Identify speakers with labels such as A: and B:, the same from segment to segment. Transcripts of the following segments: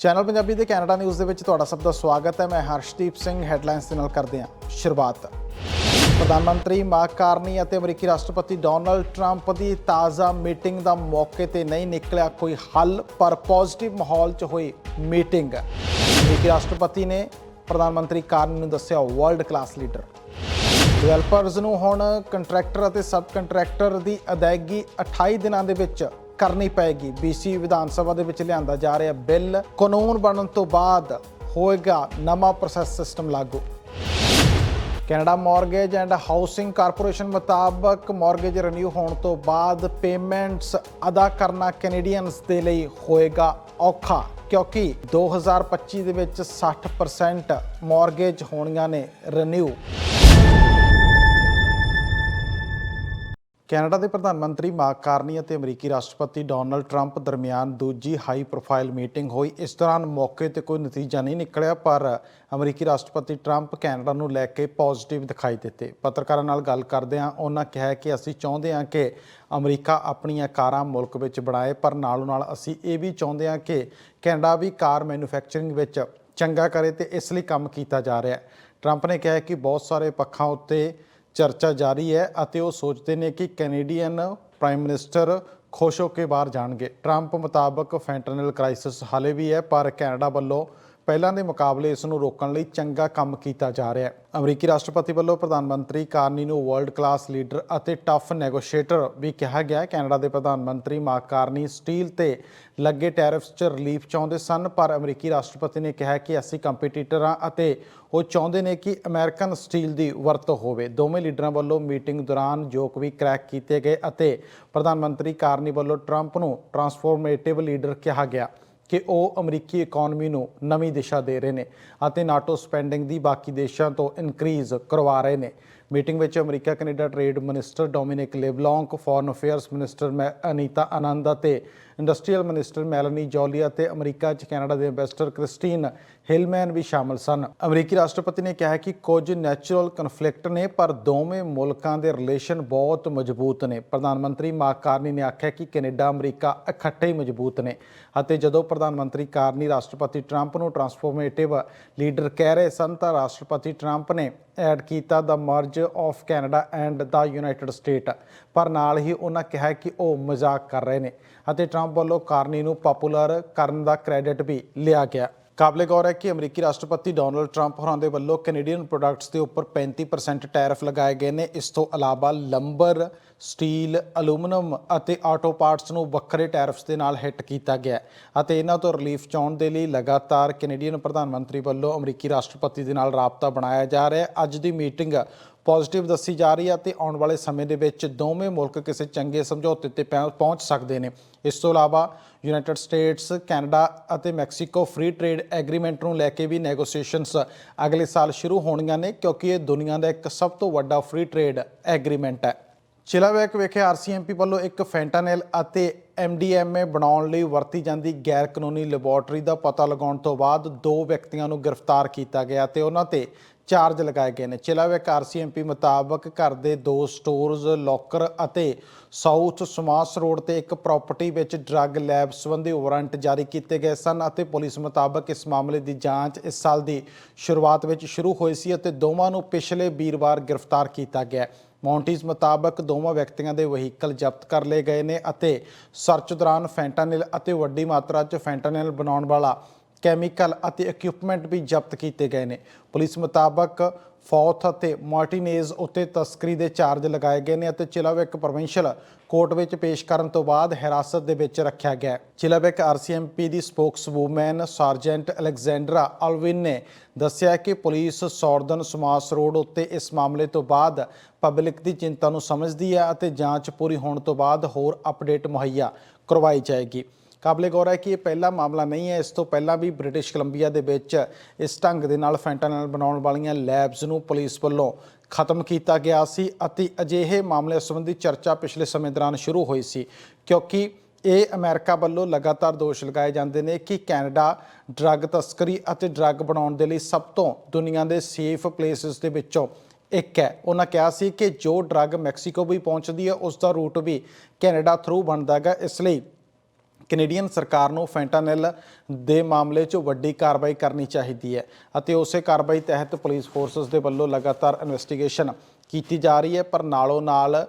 A: Channel Punjabi ਦੇ Canada news ਦੇ ਵਿੱਚ ਤੁਹਾਡਾ ਸਭ ਦਾ ਸਵਾਗਤ ਹੈ। ਮੈਂ ਹਰਸ਼ਦੀਪ ਸਿੰਘ ਹੈਡਲਾਈਨਸ ਦੇ ਨਾਲ ਕਰਦੇ ਹਾਂ ਸ਼ੁਰੂਆਤ। ਪ੍ਰਧਾਨ ਮੰਤਰੀ ਮਾਰਕ ਕਾਰਨੀ ਅਤੇ ਅਮਰੀਕੀ ਰਾਸ਼ਟਰਪਤੀ ਡੋਨਲਡ ਟਰੰਪ ਦੀ ਤਾਜ਼ਾ ਮੀਟਿੰਗ ਦਾ ਮੌਕੇ ਤੇ ਨਹੀਂ ਨਿਕਲਿਆ ਕੋਈ ਹੱਲ, ਪਰ ਪੋਜ਼ਿਟਿਵ ਮਾਹੌਲ 'ਚ ਹੋਈ ਮੀਟਿੰਗ। ਅਮਰੀਕੀ ਰਾਸ਼ਟਰਪਤੀ ਨੇ ਪ੍ਰਧਾਨ ਮੰਤਰੀ ਕਾਰਨੀ ਨੂੰ ਦੱਸਿਆ ਵਰਲਡ ਕਲਾਸ ਲੀਡਰ ਡਿਵੈਲਪਰਸ ਨੂੰ ਹੁਣ ਕੰਟਰੈਕਟਰ ਅਤੇ ਸਬ ਕੰਟਰੈਕਟਰ ਦੀ ਅਦਾਇਗੀ 28 ਦਿਨਾਂ ਦੇ ਵਿੱਚ ਕਰਨੀ ਪਏਗੀ BC ਵਿਧਾਨ ਸਭਾ ਦੇ ਵਿੱਚ ਲਿਆਂਦਾ ਜਾ ਰਿਹਾ ਬਿੱਲ। ਕਾਨੂੰਨ ਬਣਨ ਤੋਂ ਬਾਅਦ ਹੋਏਗਾ ਨਵਾਂ ਪ੍ਰੋਸੈਸ ਸਿਸਟਮ ਲਾਗੂ। Canada mortgage and housing corporation ਮੁਤਾਬਕ ਮਾਰਗੇਜ ਰੀਨਿਊ ਹੋਣ ਤੋਂ ਬਾਅਦ ਪੇਮੈਂਟਸ ਅਦਾ ਕਰਨਾ ਕੈਨੇਡੀਅਨਸ ਦੇ ਲਈ ਹੋਏਗਾ ਔਖਾ, ਕਿਉਂਕਿ 2025 ਦੇ ਵਿੱਚ 60% ਮਾਰਗੇਜ ਹੋਣੀਆਂ ਨੇ ਰੀਨਿਊ ਕੈਨੇਡਾ ਦੇ ਪ੍ਰਧਾਨ ਮੰਤਰੀ ਮਾਰਕ ਕਾਰਨੀ ਅਤੇ ਅਮਰੀਕੀ ਰਾਸ਼ਟਰਪਤੀ ਡੋਨਲਡ ਟਰੰਪ ਦਰਮਿਆਨ ਦੂਜੀ ਹਾਈ ਪ੍ਰੋਫਾਈਲ ਮੀਟਿੰਗ ਹੋਈ। ਇਸ ਦੌਰਾਨ ਮੌਕੇ ਤੇ ਕੋਈ ਨਤੀਜਾ ਨਹੀਂ ਨਿਕਲਿਆ, ਪਰ ਅਮਰੀਕੀ ਰਾਸ਼ਟਰਪਤੀ ਟਰੰਪ ਕੈਨੇਡਾ ਨੂੰ ਲੈ ਕੇ ਪੋਜ਼ਿਟਿਵ ਦਿਖਾਈ ਦਿੱਤੇ। ਪੱਤਰਕਾਰਾਂ ਨਾਲ ਗੱਲ ਕਰਦਿਆਂ ਉਹਨਾਂ ਕਿਹਾ ਕਿ ਅਸੀਂ ਚਾਹੁੰਦੇ ਹਾਂ ਕਿ ਅਮਰੀਕਾ ਆਪਣੀਆਂ ਕਾਰਾਂ ਮੁਲਕ ਵਿੱਚ ਬਣਾਏ, ਪਰ ਨਾਲੋਂ ਨਾਲ ਅਸੀਂ ਇਹ ਵੀ ਚਾਹੁੰਦੇ ਹਾਂ ਕਿ ਕੈਨੇਡਾ ਵੀ ਕਾਰ ਮੈਨੂਫੈਕਚਰਿੰਗ ਵਿੱਚ ਚੰਗਾ ਕਰੇ ਤੇ ਇਸ ਲਈ ਕੰਮ ਕੀਤਾ ਜਾ ਰਿਹਾ ਹੈ। ਟਰੰਪ ਨੇ ਕਿਹਾ ਕਿ ਬਹੁਤ ਸਾਰੇ ਪੱਖਾਂ ਉੱਤੇ ਚਰਚਾ ਜਾਰੀ ਹੈ ਅਤੇ ਉਹ ਸੋਚਦੇ ਨੇ ਕਿ ਕੈਨੇਡੀਅਨ ਪ੍ਰਾਈਮ ਮਿਨਿਸਟਰ ਖੁਸ਼ ਹੋ ਕੇ ਬਾਹਰ ਜਾਣਗੇ। ਟਰੰਪ ਮੁਤਾਬਕ ਫੈਂਟਨਲ ਕ੍ਰਾਈਸਿਸ ਹਾਲੇ ਵੀ ਹੈ, ਪਰ ਕੈਨੇਡਾ ਵੱਲੋਂ ਪਹਿਲਾਂ ਦੇ ਮੁਕਾਬਲੇ ਇਸ ਨੂੰ ਰੋਕਣ ਲਈ ਚੰਗਾ ਕੰਮ ਕੀਤਾ ਜਾ ਰਿਹਾ ਹੈ। ਅਮਰੀਕੀ ਰਾਸ਼ਟਰਪਤੀ ਵੱਲੋਂ ਪ੍ਰਧਾਨ ਮੰਤਰੀ ਕਾਰਨੀ ਨੂੰ ਵਰਲਡ ਕਲਾਸ ਲੀਡਰ ਅਤੇ ਟਫ ਨੈਗੋਸ਼ੀਏਟਰ ਵੀ ਕਿਹਾ ਗਿਆ ਕੈਨੇਡਾ ਦੇ ਪ੍ਰਧਾਨ ਮੰਤਰੀ ਮਾਰਕ ਕਾਰਨੀ ਸਟੀਲ ਤੇ ਲੱਗੇ ਟੈਰਿਫਸ 'ਚ ਰਿਲੀਫ ਚਾਹੁੰਦੇ ਸਨ, ਪਰ ਅਮਰੀਕੀ ਰਾਸ਼ਟਰਪਤੀ ਨੇ ਕਿਹਾ ਕਿ ਅਸੀਂ ਕੰਪੀਟੀਟਰ ਹਾਂ ਅਤੇ ਉਹ ਚਾਹੁੰਦੇ ਨੇ ਕਿ ਅਮਰੀਕਨ ਸਟੀਲ ਦੀ ਵਰਤੋਂ ਹੋਵੇ। ਦੋਵੇਂ ਲੀਡਰਾਂ ਵੱਲੋਂ ਮੀਟਿੰਗ ਦੌਰਾਨ ਜੋਕ ਵੀ ਕ੍ਰੈਕ ਕੀਤੇ ਗਏ ਅਤੇ ਪ੍ਰਧਾਨ ਮੰਤਰੀ ਕਾਰਨੀ ਵੱਲੋਂ ਟਰੰਪ ਨੂੰ ਟਰਾਂਸਫਾਰਮੇਟਿਵ ਲੀਡਰ ਕਿਹਾ ਗਿਆ। ਕਿ ਉਹ ਅਮਰੀਕੀ ਇਕਨੋਮੀ ਨੂੰ ਨਵੀਂ ਦਿਸ਼ਾ ਦੇ ਰਹੇ ਨੇ ਅਤੇ ਨਾਟੋ ਸਪੈਂਡਿੰਗ ਦੀ ਬਾਕੀ ਦੇਸ਼ਾਂ ਤੋਂ ਇਨਕਰੀਜ਼ ਕਰਵਾ ਰਹੇ ਨੇ। ਮੀਟਿੰਗ ਵਿੱਚ America, Canada trade minister Dominic LeBlanc foreign affairs minister ਮੈਂ, ਅਨੀਤਾ ਆਨੰਦ ਅਤੇ ਇੰਡਸਟਰੀਅਲ ਮਿਨਿਸਟਰ ਮੈਲਨੀ ਜੋਲੀ ਅਤੇ ਅਮਰੀਕਾ 'ਚ ਕੈਨੇਡਾ ਦੇ ਐਂਬੈਸਡਰ ਕ੍ਰਿਸਟੀਨ ਹਿਲਮੈਨ ਵੀ ਸ਼ਾਮਲ ਸਨ। ਅਮਰੀਕੀ ਰਾਸ਼ਟਰਪਤੀ ਨੇ ਕਿਹਾ ਕਿ ਕੁਝ ਨੈਚੁਰਲ ਕਨਫਲਿਕਟ ਨੇ, ਪਰ ਦੋਵੇਂ ਮੁਲਕਾਂ ਦੇ ਰਿਲੇਸ਼ਨ ਬਹੁਤ ਮਜ਼ਬੂਤ ਨੇ। ਪ੍ਰਧਾਨ ਮੰਤਰੀ ਮਾਰਕ ਕਾਰਨੀ ਨੇ ਆਖਿਆ ਕਿ ਕੈਨੇਡਾ, ਅਮਰੀਕਾ ਇਕੱਠੇ ਹੀ ਮਜ਼ਬੂਤ ਨੇ ਅਤੇ ਜਦੋਂ ਪ੍ਰਧਾਨ ਮੰਤਰੀ ਕਾਰਨੀ ਰਾਸ਼ਟਰਪਤੀ ਟਰੰਪ ਨੂੰ ਟਰਾਂਸਫਾਰਮੇਟਿਵ ਲੀਡਰ ਕਹਿ ਰਹੇ ਸਨ ਤਾਂ ਰਾਸ਼ਟਰਪਤੀ ਟਰੰਪ ਨੇ ਐਡ ਕੀਤਾ the merge of Canada and the United State ਪਰ ਨਾਲ ਹੀ ਉਹਨਾਂ ਕਿਹਾ ਕਿ ਉਹ ਮਜ਼ਾਕ ਕਰ ਰਹੇ ਨੇ ਅਤੇ ਟਰੰਪ ਵੱਲੋਂ ਕਾਰਨੀ ਨੂੰ ਪਪੂਲਰ ਕਰਨ ਦਾ ਕ੍ਰੈਡਿਟ ਵੀ ਲਿਆ ਗਿਆ। ਕਾਬਲੇ ਗੌਰ ਹੈ ਕਿ ਅਮਰੀਕੀ ਰਾਸ਼ਟਰਪਤੀ ਡੋਨਲਡ ਟਰੰਪ ਹੋਰਾਂ ਦੇ ਵੱਲੋਂ ਕੈਨੇਡੀਅਨ ਪ੍ਰੋਡਕਟਸ ਦੇ ਉੱਪਰ 35% ਟੈਰਿਫ ਲਗਾਏ ਗਏ ਨੇ। ਇਸ ਤੋਂ ਇਲਾਵਾ ਲੰਬਰ, ਸਟੀਲ ਐਲੂਮੀਨੀਅਮ ਅਤੇ ਆਟੋ ਪਾਰਟਸ ਨੂੰ ਵੱਖਰੇ ਟੈਰਿਫਸ ਦੇ ਨਾਲ ਹਿੱਟ ਕੀਤਾ ਗਿਆ ਅਤੇ ਇਹਨਾਂ ਤੋਂ ਰਿਲੀਫ ਚਾਉਣ ਦੇ ਲਈ ਲਗਾਤਾਰ ਕੈਨੇਡੀਅਨ ਪ੍ਰਧਾਨ ਮੰਤਰੀ ਵੱਲੋਂ ਅਮਰੀਕੀ ਰਾਸ਼ਟਰਪਤੀ ਦੇ ਨਾਲ ਰਾਬਤਾ ਬਣਾਇਆ ਜਾ ਰਿਹਾ ਹੈ। ਅੱਜ ਦੀ ਮੀਟਿੰਗ ਪੋਜ਼ਿਟਿਵ ਦੱਸੀ ਜਾ ਰਹੀ ਹੈ ਤੇ ਆਉਣ ਵਾਲੇ ਸਮੇਂ ਦੇ ਵਿੱਚ ਦੋਵੇਂ ਮੁਲਕ ਕਿਸੇ ਚੰਗੇ ਸਮਝੌਤੇ ਤੇ ਪਹੁੰ- ਪਹੁੰਚ ਸਕਦੇ ਨੇ। ਇਸ ਤੋਂ ਇਲਾਵਾ ਯੂਨਾਈਟਿਡ ਸਟੇਟਸ, ਕੈਨੇਡਾ ਅਤੇ ਮੈਕਸੀਕੋ ਫ੍ਰੀ ਟ੍ਰੇਡ ਐਗਰੀਮੈਂਟ ਨੂੰ ਲੈ ਕੇ ਵੀ ਨੈਗੋਸੀਏਸ਼ਨਸ ਅਗਲੇ ਸਾਲ ਸ਼ੁਰੂ ਹੋਣੀਆਂ ਨੇ, ਕਿਉਂਕਿ ਇਹ ਦੁਨੀਆ ਦਾ ਇੱਕ ਸਭ ਤੋਂ ਵੱਡਾ ਫ੍ਰੀ ਟ੍ਰੇਡ ਐਗਰੀਮੈਂਟ ਹੈ। ਚਿਲਾਬੈਕ ਵਿਖੇ ਆਰਸੀਐਮਪੀ ਵੱਲੋਂ ਇੱਕ ਫੈਂਟਾਨਲ ਅਤੇ ਐਮਡੀਐਮਏ ਬਣਾਉਣ ਲਈ ਵਰਤੀ ਜਾਂਦੀ ਗੈਰ ਕਾਨੂੰਨੀ ਲੈਬੋਰਟਰੀ ਦਾ ਪਤਾ ਲਗਾਉਣ ਤੋਂ ਬਾਅਦ ਦੋ ਵਿਅਕਤੀਆਂ ਨੂੰ ਗ੍ਰਿਫਤਾਰ ਕੀਤਾ ਗਿਆ ਤੇ ਉਹਨਾਂ ਤੇ ਚਾਰਜ ਲਗਾਏ ਗਏ ਨੇ ਚਿਲਾਵੈਕ ਆਰਸੀਐਮਪੀ ਮੁਤਾਬਕ ਘਰ ਦੇ ਦੋ ਸਟੋਰਜ਼, ਲੋਕਰ ਅਤੇ ਸਾਊਥ ਸਮਾਸ ਰੋਡ ਤੇ ਇੱਕ ਪ੍ਰਾਪਰਟੀ ਵਿੱਚ ਡਰੱਗ ਲੈਬ ਸੰਬੰਧੀ ਵਾਰੰਟ ਜਾਰੀ ਕੀਤੇ ਗਏ ਸਨ ਅਤੇ ਪੁਲਿਸ ਮੁਤਾਬਕ ਇਸ ਮਾਮਲੇ ਦੀ ਜਾਂਚ ਇਸ ਸਾਲ ਦੀ ਸ਼ੁਰੂਆਤ ਵਿੱਚ ਸ਼ੁਰੂ ਹੋਈ ਸੀ ਅਤੇ ਦੋਵਾਂ ਨੂੰ ਪਿਛਲੇ ਵੀਰਵਾਰ ਗ੍ਰਿਫਤਾਰ ਕੀਤਾ ਗਿਆ ਹੈ। ਮੌਂਟੀਜ਼ ਮੁਤਾਬਕ ਦੋਵਾਂ ਵਿਅਕਤੀਆਂ ਦੇ ਵਹੀਕਲ ਜ਼ਬਤ ਕਰ ਲਏ ਗਏ ਨੇ ਅਤੇ ਸਰਚ ਦੌਰਾਨ ਫੈਂਟਾਨਿਲ ਅਤੇ ਵੱਡੀ ਮਾਤਰਾ 'ਚ ਫੈਂਟਾਨਿਲ ਬਣਾਉਣ ਵਾਲਾ ਕੈਮੀਕਲ ਅਤੇ ਇਕਵਿਪਮੈਂਟ ਵੀ ਜ਼ਬਤ ਕੀਤੇ ਗਏ ਨੇ ਪੁਲਿਸ ਮੁਤਾਬਕ ਫੌਥ ਅਤੇ ਮਾਰਟੀਨੇਜ਼ ਉੱਤੇ ਤਸਕਰੀ ਦੇ ਚਾਰਜ ਲਗਾਏ ਗਏ ਨੇ ਅਤੇ ਚਿਲਾਵਿਕ ਪ੍ਰੋਵਿੰਸ਼ਲ ਕੋਰਟ ਵਿੱਚ ਪੇਸ਼ ਕਰਨ ਤੋਂ ਬਾਅਦ ਹਿਰਾਸਤ ਦੇ ਵਿੱਚ ਰੱਖਿਆ ਗਿਆ ਹੈ। ਚਿਲਾਵਿਕ ਆਰਸੀਐਮਪੀ ਦੀ ਸਪੋਕਸਵੂਮੈਨ ਸਾਰਜੈਂਟ ਅਲੈਗਜ਼ੈਂਡਰਾ ਅਲਵਿਨ ਨੇ ਦੱਸਿਆ ਕਿ ਪੁਲਿਸ ਸੌਰਦਨ ਸਮਾਸ ਰੋਡ ਉੱਤੇ ਇਸ ਮਾਮਲੇ ਤੋਂ ਬਾਅਦ ਪਬਲਿਕ ਦੀ ਚਿੰਤਾ ਨੂੰ ਸਮਝਦੀ ਹੈ ਅਤੇ ਜਾਂਚ ਪੂਰੀ ਹੋਣ ਤੋਂ ਬਾਅਦ ਹੋਰ ਅਪਡੇਟ ਮੁਹੱਈਆ ਕਰਵਾਈ ਜਾਏਗੀ ਕਾਬਲੇ ਗੌਰ ਹੈ ਕਿ ਇਹ ਪਹਿਲਾ ਮਾਮਲਾ ਨਹੀਂ ਹੈ। ਇਸ ਤੋਂ ਪਹਿਲਾਂ ਵੀ ਬ੍ਰਿਟਿਸ਼ ਕੋਲੰਬੀਆ ਦੇ ਵਿੱਚ ਇਸ ਢੰਗ ਦੇ ਨਾਲ ਫੈਂਟਾਨਲ ਬਣਾਉਣ ਵਾਲੀਆਂ ਲੈਬਸ ਨੂੰ ਪੁਲਿਸ ਵੱਲੋਂ ਖਤਮ ਕੀਤਾ ਗਿਆ ਸੀ ਅਤੇ ਅਜਿਹੇ ਮਾਮਲੇ ਸੰਬੰਧੀ ਚਰਚਾ ਪਿਛਲੇ ਸਮੇਂ ਦੌਰਾਨ ਸ਼ੁਰੂ ਹੋਈ ਸੀ, ਕਿਉਂਕਿ ਇਹ ਅਮਰੀਕਾ ਵੱਲੋਂ ਲਗਾਤਾਰ ਦੋਸ਼ ਲਗਾਏ ਜਾਂਦੇ ਨੇ ਕਿ ਕੈਨੇਡਾ ਡਰੱਗ ਤਸਕਰੀ ਅਤੇ ਡਰੱਗ ਬਣਾਉਣ ਦੇ ਲਈ ਸਭ ਤੋਂ ਦੁਨੀਆ ਦੇ ਸੇਫ ਪਲੇਸਿਸ ਦੇ ਵਿੱਚੋਂ ਇੱਕ ਹੈ। ਉਹਨਾਂ ਕਿਹਾ ਸੀ ਕਿ ਜੋ ਡਰੱਗ ਮੈਕਸੀਕੋ ਵੀ ਪਹੁੰਚਦੀ ਹੈ, ਉਸ ਦਾ ਰੂਟ ਵੀ ਕੈਨੇਡਾ ਥਰੂ ਬਣਦਾ ਹੈਗਾ। ਇਸ ਲਈ ਕੈਨੇਡੀਅਨ ਸਰਕਾਰ ਨੂੰ ਫੈਂਟਾਨਿਲ ਦੇ ਮਾਮਲੇ 'ਚ ਵੱਡੀ ਕਾਰਵਾਈ ਕਰਨੀ ਚਾਹੀਦੀ ਹੈ ਅਤੇ ਉਸੇ ਕਾਰਵਾਈ ਤਹਿਤ ਪੁਲਿਸ ਫੋਰਸਸ ਦੇ ਵੱਲੋਂ ਲਗਾਤਾਰ ਇਨਵੈਸਟੀਗੇਸ਼ਨ ਕੀਤੀ ਜਾ ਰਹੀ ਹੈ, ਪਰ ਨਾਲੋਂ ਨਾਲ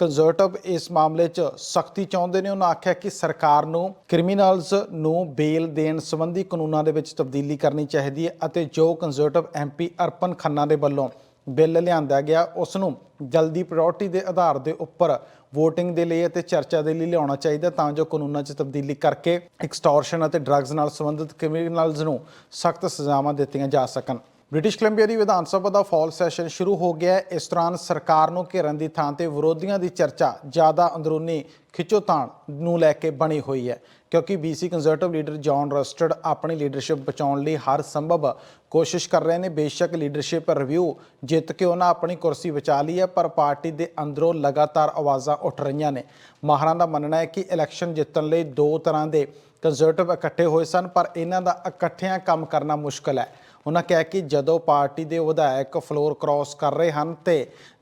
A: ਕੰਜ਼ਰਵੇਟਿਵ ਇਸ ਮਾਮਲੇ 'ਚ ਸਖਤੀ ਚਾਹੁੰਦੇ ਨੇ। ਉਹਨਾਂ ਆਖਿਆ ਕਿ ਸਰਕਾਰ ਨੂੰ ਕ੍ਰਿਮੀਨਲਸ ਨੂੰ ਬੇਲ ਦੇਣ ਸੰਬੰਧੀ ਕਾਨੂੰਨਾਂ ਦੇ ਵਿੱਚ ਤਬਦੀਲੀ ਕਰਨੀ ਚਾਹੀਦੀ ਹੈ ਅਤੇ ਜੋ ਕੰਜ਼ਰਵੇਟਿਵ ਐਮਪੀ ਅਰਪਨ ਖੰਨਾ ਦੇ ਵੱਲੋਂ ਬਿੱਲ ਲਿਆਂਦਾ ਗਿਆ ਉਸ ਨੂੰ ਜਲਦੀ ਪ੍ਰਾਇੋਰਟੀ ਦੇ ਆਧਾਰ ਦੇ ਉੱਪਰ VOTING ਦੇ ਲਈ ਅਤੇ ਚਰਚਾ ਦੇ ਲਈ ਲਿਆਉਣਾ ਚਾਹੀਦਾ ਤਾਂ ਜੋ ਕਾਨੂੰਨਾਂ 'ਚ ਤਬਦੀਲੀ ਕਰਕੇ ਐਕਸਟੋਰਸ਼ਨ ਅਤੇ ਡਰੱਗਸ ਨਾਲ ਸੰਬੰਧਿਤ ਕ੍ਰਿਮੀਨਲਸ ਨੂੰ ਸਖਤ ਸਜ਼ਾਵਾਂ ਦਿੱਤੀਆਂ ਜਾ ਸਕਣ। ਬ੍ਰਿਟਿਸ਼ ਕੋਲੰਬੀਆ ਦੀ ਵਿਧਾਨ ਸਭਾ ਦਾ ਫਾਲ ਸੈਸ਼ਨ ਸ਼ੁਰੂ ਹੋ ਗਿਆ ਹੈ। ਇਸ ਦੌਰਾਨ ਸਰਕਾਰ ਨੂੰ ਘੇਰਨ ਦੀ ਥਾਂ ਤੇ ਵਿਰੋਧੀਆਂ ਦੀ ਚਰਚਾ ਜ਼ਿਆਦਾ ਅੰਦਰੂਨੀ ਖਿੱਚੋਤਾਣ ਨੂੰ ਲੈ ਕੇ ਬਣੀ ਹੋਈ ਹੈ। ਕਿਉਂਕਿ BC Conservative leader John Rustad ਆਪਣੀ ਲੀਡਰਸ਼ਿਪ ਬਚਾਉਣ ਲਈ ਹਰ ਸੰਭਵ ਕੋਸ਼ਿਸ਼ ਕਰ ਰਹੇ ਨੇ। ਬੇਸ਼ੱਕ ਲੀਡਰਸ਼ਿਪ ਰਿਵਿਊ ਜਿੱਤ ਕੇ ਉਹਨਾਂ ਆਪਣੀ ਕੁਰਸੀ ਬਚਾ ਲਈ ਹੈ, ਪਰ ਪਾਰਟੀ ਦੇ ਅੰਦਰੋਂ ਲਗਾਤਾਰ ਆਵਾਜ਼ਾਂ ਉੱਠ ਰਹੀਆਂ ਨੇ। ਮਾਹਰਾਂ ਦਾ ਮੰਨਣਾ ਹੈ ਕਿ ਇਲੈਕਸ਼ਨ ਜਿੱਤਣ ਲਈ ਦੋ ਤਰ੍ਹਾਂ ਦੇ ਕੰਜ਼ਰਵੇਟਿਵ ਇਕੱਠੇ ਹੋਏ ਸਨ, ਪਰ ਇਹਨਾਂ ਦਾ ਇਕੱਠਿਆਂ ਕੰਮ ਕਰਨਾ ਮੁਸ਼ਕਲ ਹੈ। ਉਹਨਾਂ ਕਿਹਾ ਕਿ ਜਦੋਂ ਪਾਰਟੀ ਦੇ ਵਿਧਾਇਕ ਫਲੋਰ ਕ੍ਰਾਸ ਕਰ ਰਹੇ ਹਨ ਤੇ